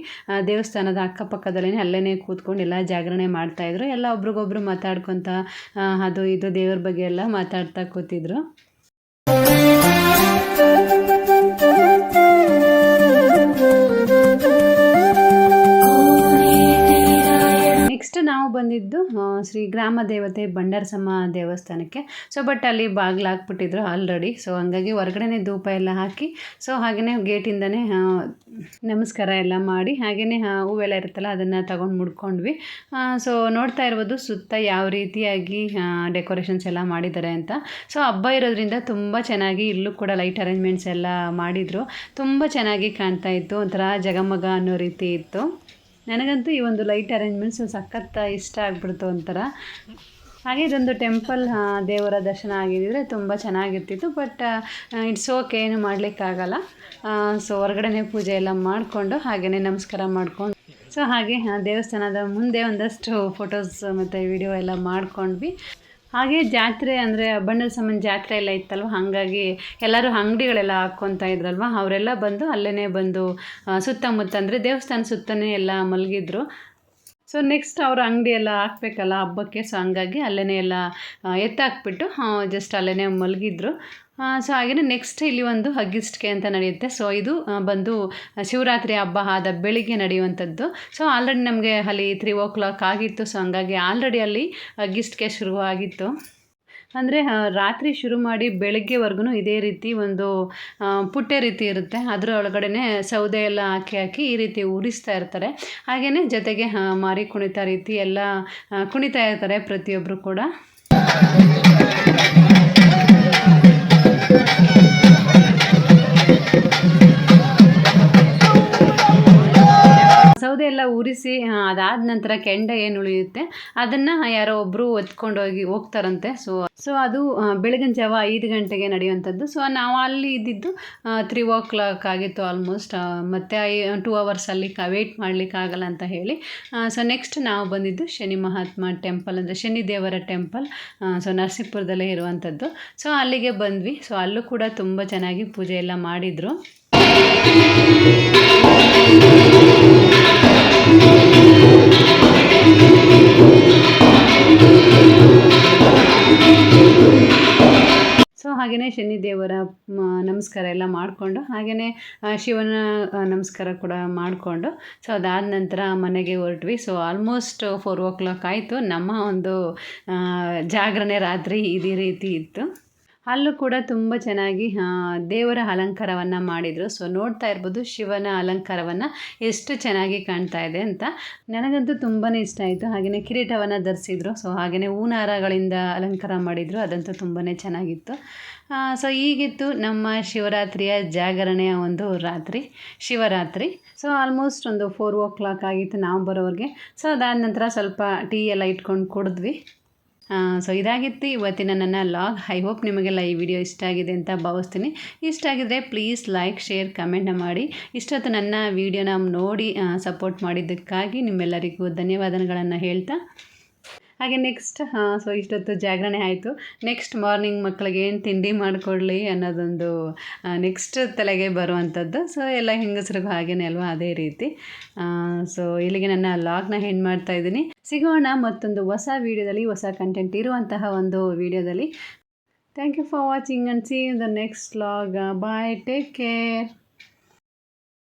ದೇವಸ್ಥಾನದ ಅಕ್ಕಪಕ್ಕದಲ್ಲೇ ಅಲ್ಲೇ ಕೂತ್ಕೊಂಡು ಎಲ್ಲ ಜಾಗರಣೆ ಮಾಡ್ತಾಯಿದ್ರು ಎಲ್ಲ ಒಬ್ರಿಗೊಬ್ರು ಮಾತಾಡ್ಕೊತ ಅದು ಇದು ದೇವ್ರ ಬಗ್ಗೆ ಎಲ್ಲ ಮಾತಾಡ್ತಾ ಕೂತಿದ್ರು. ಬಂದಿದ್ದು ಶ್ರೀ ಗ್ರಾಮ ದೇವತೆ ಬಂಡಾರಸಮ್ಮ ದೇವಸ್ಥಾನಕ್ಕೆ. ಸೊ ಬಟ್ ಅಲ್ಲಿ ಬಾಗಿಲು ಹಾಕ್ಬಿಟ್ಟಿದ್ರು ಆಲ್ರೆಡಿ ಸೊ ಹಂಗಾಗಿ ಹೊರಗಡೆನೆ ಧೂಪ ಎಲ್ಲ ಹಾಕಿ ಸೊ ಹಾಗೆಯೇ ಗೇಟಿಂದನೇ ನಮಸ್ಕಾರ ಎಲ್ಲ ಮಾಡಿ ಹಾಗೆಯೇ ಹೂವೆಲ್ಲ ಇರುತ್ತಲ್ಲ ಅದನ್ನು ತಗೊಂಡು ಮುಡ್ಕೊಂಡ್ವಿ. ಸೊ ನೋಡ್ತಾ ಇರ್ಬೋದು ಸುತ್ತ ಯಾವ ರೀತಿಯಾಗಿ ಡೆಕೋರೇಷನ್ಸ್ ಎಲ್ಲ ಮಾಡಿದ್ದಾರೆ ಅಂತ. ಸೊ ಹಬ್ಬ ಇರೋದ್ರಿಂದ ತುಂಬ ಚೆನ್ನಾಗಿ ಇಲ್ಲೂ ಕೂಡ ಲೈಟ್ ಅರೇಂಜ್ಮೆಂಟ್ಸ್ ಎಲ್ಲ ಮಾಡಿದರು. ತುಂಬ ಚೆನ್ನಾಗಿ ಕಾಣ್ತಾ ಇತ್ತು, ಒಂಥರ ಜಗಮಗ ಅನ್ನೋ ರೀತಿ ಇತ್ತು. ನನಗಂತೂ ಈ ಒಂದು ಲೈಟ್ ಅರೇಂಜ್ಮೆಂಟ್ಸ್ ಸಖತ್ತ ಇಷ್ಟ ಆಗ್ಬಿಡ್ತು ಒಂಥರ. ಹಾಗೆ ಇದೊಂದು ಟೆಂಪಲ್ ದೇವರ ದರ್ಶನ ಆಗಿದ್ದರೆ ತುಂಬ ಚೆನ್ನಾಗಿರ್ತಿತ್ತು, ಬಟ್ ಇಟ್ಸ್ ಓಕೆ, ಏನು ಮಾಡಲಿಕ್ಕಾಗಲ್ಲ. ಸೊ ಹೊರಗಡೆನೇ ಪೂಜೆ ಎಲ್ಲ ಮಾಡಿಕೊಂಡು ಹಾಗೆಯೇ ನಮಸ್ಕಾರ ಮಾಡ್ಕೊಂಡು. ಸೊ ಹಾಗೆ ದೇವಸ್ಥಾನದ ಮುಂದೆ ಒಂದಷ್ಟು ಫೋಟೋಸ್ ಮತ್ತು ವಿಡಿಯೋ ಎಲ್ಲ ಮಾಡ್ಕೊಂಡ್ವಿ. ಹಾಗೆ ಜಾತ್ರೆ ಅಂದರೆ ಬಂಡಲ್ ಸಾಮಾನು ಜಾತ್ರೆ ಎಲ್ಲ ಇತ್ತಲ್ವ? ಹಾಗಾಗಿ ಎಲ್ಲರೂ ಅಂಗಡಿಗಳೆಲ್ಲ ಹಾಕ್ಕೊತಾ ಇದ್ರಲ್ವ? ಅವರೆಲ್ಲ ಬಂದು ಅಲ್ಲೇ ಬಂದು ಸುತ್ತಮುತ್ತ ಅಂದರೆ ದೇವಸ್ಥಾನ ಸುತ್ತನೇ ಎಲ್ಲ ಮಲಗಿದ್ರು. ಸೊ ನೆಕ್ಸ್ಟ್ ಅವ್ರ ಅಂಗಡಿ ಎಲ್ಲ ಹಾಕ್ಬೇಕಲ್ಲ ಹಬ್ಬಕ್ಕೆ. ಸೊ ಹಂಗಾಗಿ ಅಲ್ಲೇ ಎಲ್ಲ ಎತ್ತಾಕ್ಬಿಟ್ಟು ಜಸ್ಟ್ ಅಲ್ಲೇ ಮಲಗಿದ್ರು. ಸೊ ಹಾಗೆಯೇ ನೆಕ್ಸ್ಟ್ ಇಲ್ಲಿ ಒಂದು ಹಗ್ಗಿಸ್ಟಿಕೆ ಅಂತ ನಡೆಯುತ್ತೆ. ಸೊ ಇದು ಬಂದು ಶಿವರಾತ್ರಿ ಹಬ್ಬ ಆದ ಬೆಳಿಗ್ಗೆ ನಡೆಯುವಂಥದ್ದು. ಸೊ ಆಲ್ರೆಡಿ ನಮಗೆ ಅಲ್ಲಿ ತ್ರೀ ಓ ಕ್ಲಾಕ್ ಆಗಿತ್ತು. ಸೊ ಹಂಗಾಗಿ ಆಲ್ರೆಡಿ ಅಲ್ಲಿ ಹಗ್ಗಿಸ್ಟಿಕೆ ಶುರುವಾಗಿತ್ತು. ಅಂದರೆ ರಾತ್ರಿ ಶುರು ಮಾಡಿ ಬೆಳಗ್ಗೆವರೆಗೂ ಇದೇ ರೀತಿ ಒಂದು ಪುಟ್ಟೆ ರೀತಿ ಇರುತ್ತೆ. ಅದರ ಒಳಗಡೆ ಸೌದೆ ಎಲ್ಲ ಹಾಕಿ ಹಾಕಿ ಈ ರೀತಿ ಉರಿಸ್ತಾ ಇರ್ತಾರೆ. ಹಾಗೆಯೇ ಜೊತೆಗೆ ಮಾರಿ ಕುಣಿತ ರೀತಿ ಎಲ್ಲ ಕುಣಿತಾ ಇರ್ತಾರೆ ಪ್ರತಿಯೊಬ್ಬರು ಕೂಡ. ಸೌದೆ ಎಲ್ಲ ಉರಿಸಿ ಅದಾದ ನಂತರ ಕೆಂಡ ಏನು ಉಳಿಯುತ್ತೆ, ಅದನ್ನು ಯಾರೋ ಒಬ್ಬರು ಹೋಗಿ ಹೋಗ್ತಾರಂತೆ. ಸೊ ಸೊ ಅದು ಬೆಳಗಿನ ಜಾವ ಐದು ಗಂಟೆಗೆ ನಡೆಯುವಂಥದ್ದು. ಸೊ ನಾವು ಅಲ್ಲಿ ಇದ್ದಿದ್ದು ತ್ರೀ ಓ ಕ್ಲಾಕ್ ಆಗಿತ್ತು ಆಲ್ಮೋಸ್ಟ್ ಮತ್ತು ಐ ಟೂ ಅವರ್ಸ್ ಅಲ್ಲಿ ವೆಯ್ಟ್ ಮಾಡಲಿಕ್ಕಾಗಲ್ಲ ಅಂತ ಹೇಳಿ. ಸೊ ನೆಕ್ಸ್ಟ್ ನಾವು ಬಂದಿದ್ದು ಶನಿ ಮಹಾತ್ಮ ಟೆಂಪಲ್ ಅಂದರೆ ಶನಿ ದೇವರ ಟೆಂಪಲ್ ಸೊ ನರಸೀಪುರದಲ್ಲೇ ಇರುವಂಥದ್ದು. ಸೊ ಅಲ್ಲಿಗೆ ಬಂದ್ವಿ. ಸೊ ಅಲ್ಲೂ ಕೂಡ ತುಂಬ ಚೆನ್ನಾಗಿ ಪೂಜೆ ಎಲ್ಲ ಮಾಡಿದರು. ಶನಿ ದೇವರ ನಮಸ್ಕಾರ ಎಲ್ಲ ಮಾಡಿಕೊಂಡು ಹಾಗೆಯೇ ಶಿವನ ನಮಸ್ಕಾರ ಕೂಡ ಮಾಡಿಕೊಂಡು ಸೊ ಅದಾದ ನಂತರ ಮನೆಗೆ ಹೊರಟ್ವಿ. So almost four o'clock ಆಯಿತು. ನಮ್ಮ ಒಂದು ಜಾಗರಣೆ ರಾತ್ರಿ ಇದೇ ರೀತಿ ಇತ್ತು. ಅಲ್ಲೂ ಕೂಡ ತುಂಬ ಚೆನ್ನಾಗಿ ದೇವರ ಅಲಂಕಾರವನ್ನು ಮಾಡಿದರು. ಸೊ ನೋಡ್ತಾ ಇರ್ಬೋದು ಶಿವನ ಅಲಂಕಾರವನ್ನು ಎಷ್ಟು ಚೆನ್ನಾಗಿ ಕಾಣ್ತಾ ಇದೆ ಅಂತ. ನನಗಂತೂ ತುಂಬಾ ಇಷ್ಟ ಆಯಿತು. ಹಾಗೆಯೇ ಕಿರೀಟವನ್ನು ಧರಿಸಿದ್ರು. ಸೊ ಹಾಗೆಯೇ ಹೂನಾರಗಳಿಂದ ಅಲಂಕಾರ ಮಾಡಿದರು. ಅದಂತೂ ತುಂಬಾ ಚೆನ್ನಾಗಿತ್ತು. ಸೊ ಈಗಿತ್ತು ನಮ್ಮ ಶಿವರಾತ್ರಿಯ ಜಾಗರಣೆಯ ಒಂದು ರಾತ್ರಿ, ಶಿವರಾತ್ರಿ. ಸೊ ಆಲ್ಮೋಸ್ಟ್ ಒಂದು ಫೋರ್ ಓ ಕ್ಲಾಕ್ ಆಗಿತ್ತು ನಾವು ಬರೋವ್ರಿಗೆ. ಸೊ ಅದಾದ ನಂತರ ಸ್ವಲ್ಪ ಟೀ ಎಲ್ಲ ಇಟ್ಕೊಂಡು ಕುಡಿದ್ವಿ. ಸೊ ಇದಾಗಿತ್ತು ಇವತ್ತಿನ ನನ್ನ ಲಾಗ್ ಐ ಹೋಪ್ ನಿಮಗೆಲ್ಲ ಈ ವಿಡಿಯೋ ಇಷ್ಟ ಆಗಿದೆ ಅಂತ ಭಾವಿಸ್ತೀನಿ. ಇಷ್ಟ ಆಗಿದ್ರೆ ಪ್ಲೀಸ್ ಲೈಕ್ ಶೇರ್ ಕಮೆಂಟ್ನ ಮಾಡಿ. ಇಷ್ಟೊತ್ತು ನನ್ನ ವಿಡಿಯೋನ ನೋಡಿ ಸಪೋರ್ಟ್ ಮಾಡಿದ್ದಕ್ಕಾಗಿ ನಿಮ್ಮೆಲ್ಲರಿಗೂ ಧನ್ಯವಾದಗಳನ್ನು ಹೇಳ್ತಾ ಹಾಗೆ ನೆಕ್ಸ್ಟ್ ಸೊ ಇಷ್ಟೊತ್ತು ಜಾಗರಣೆ ಆಯಿತು. ನೆಕ್ಸ್ಟ್ ಮಾರ್ನಿಂಗ್ ಮಕ್ಕಳಿಗೆ ಏನು ತಿಂಡಿ ಮಾಡಿಕೊಡ್ಲಿ ಅನ್ನೋದೊಂದು ನೆಕ್ಸ್ಟ್ ತಲೆಗೆ ಬರುವಂಥದ್ದು. ಸೊ ಎಲ್ಲ ಹೆಂಗಸ್ರಿಗೂ ಹಾಗೇನೆ ಅಲ್ವಾ, ಅದೇ ರೀತಿ. ಸೊ ಇಲ್ಲಿಗೆ ನನ್ನ ಲಾಗ್ನ ಹೆಣ್ಣು ಮಾಡ್ತಾ ಇದ್ದೀನಿ. ಸಿಗೋಣ ಮತ್ತೊಂದು ಹೊಸ ವೀಡಿಯೋದಲ್ಲಿ ಹೊಸ ಕಂಟೆಂಟ್ ಇರುವಂತಹ ಒಂದು ವೀಡಿಯೋದಲ್ಲಿ thank you for watching and see in the next vlog bye take care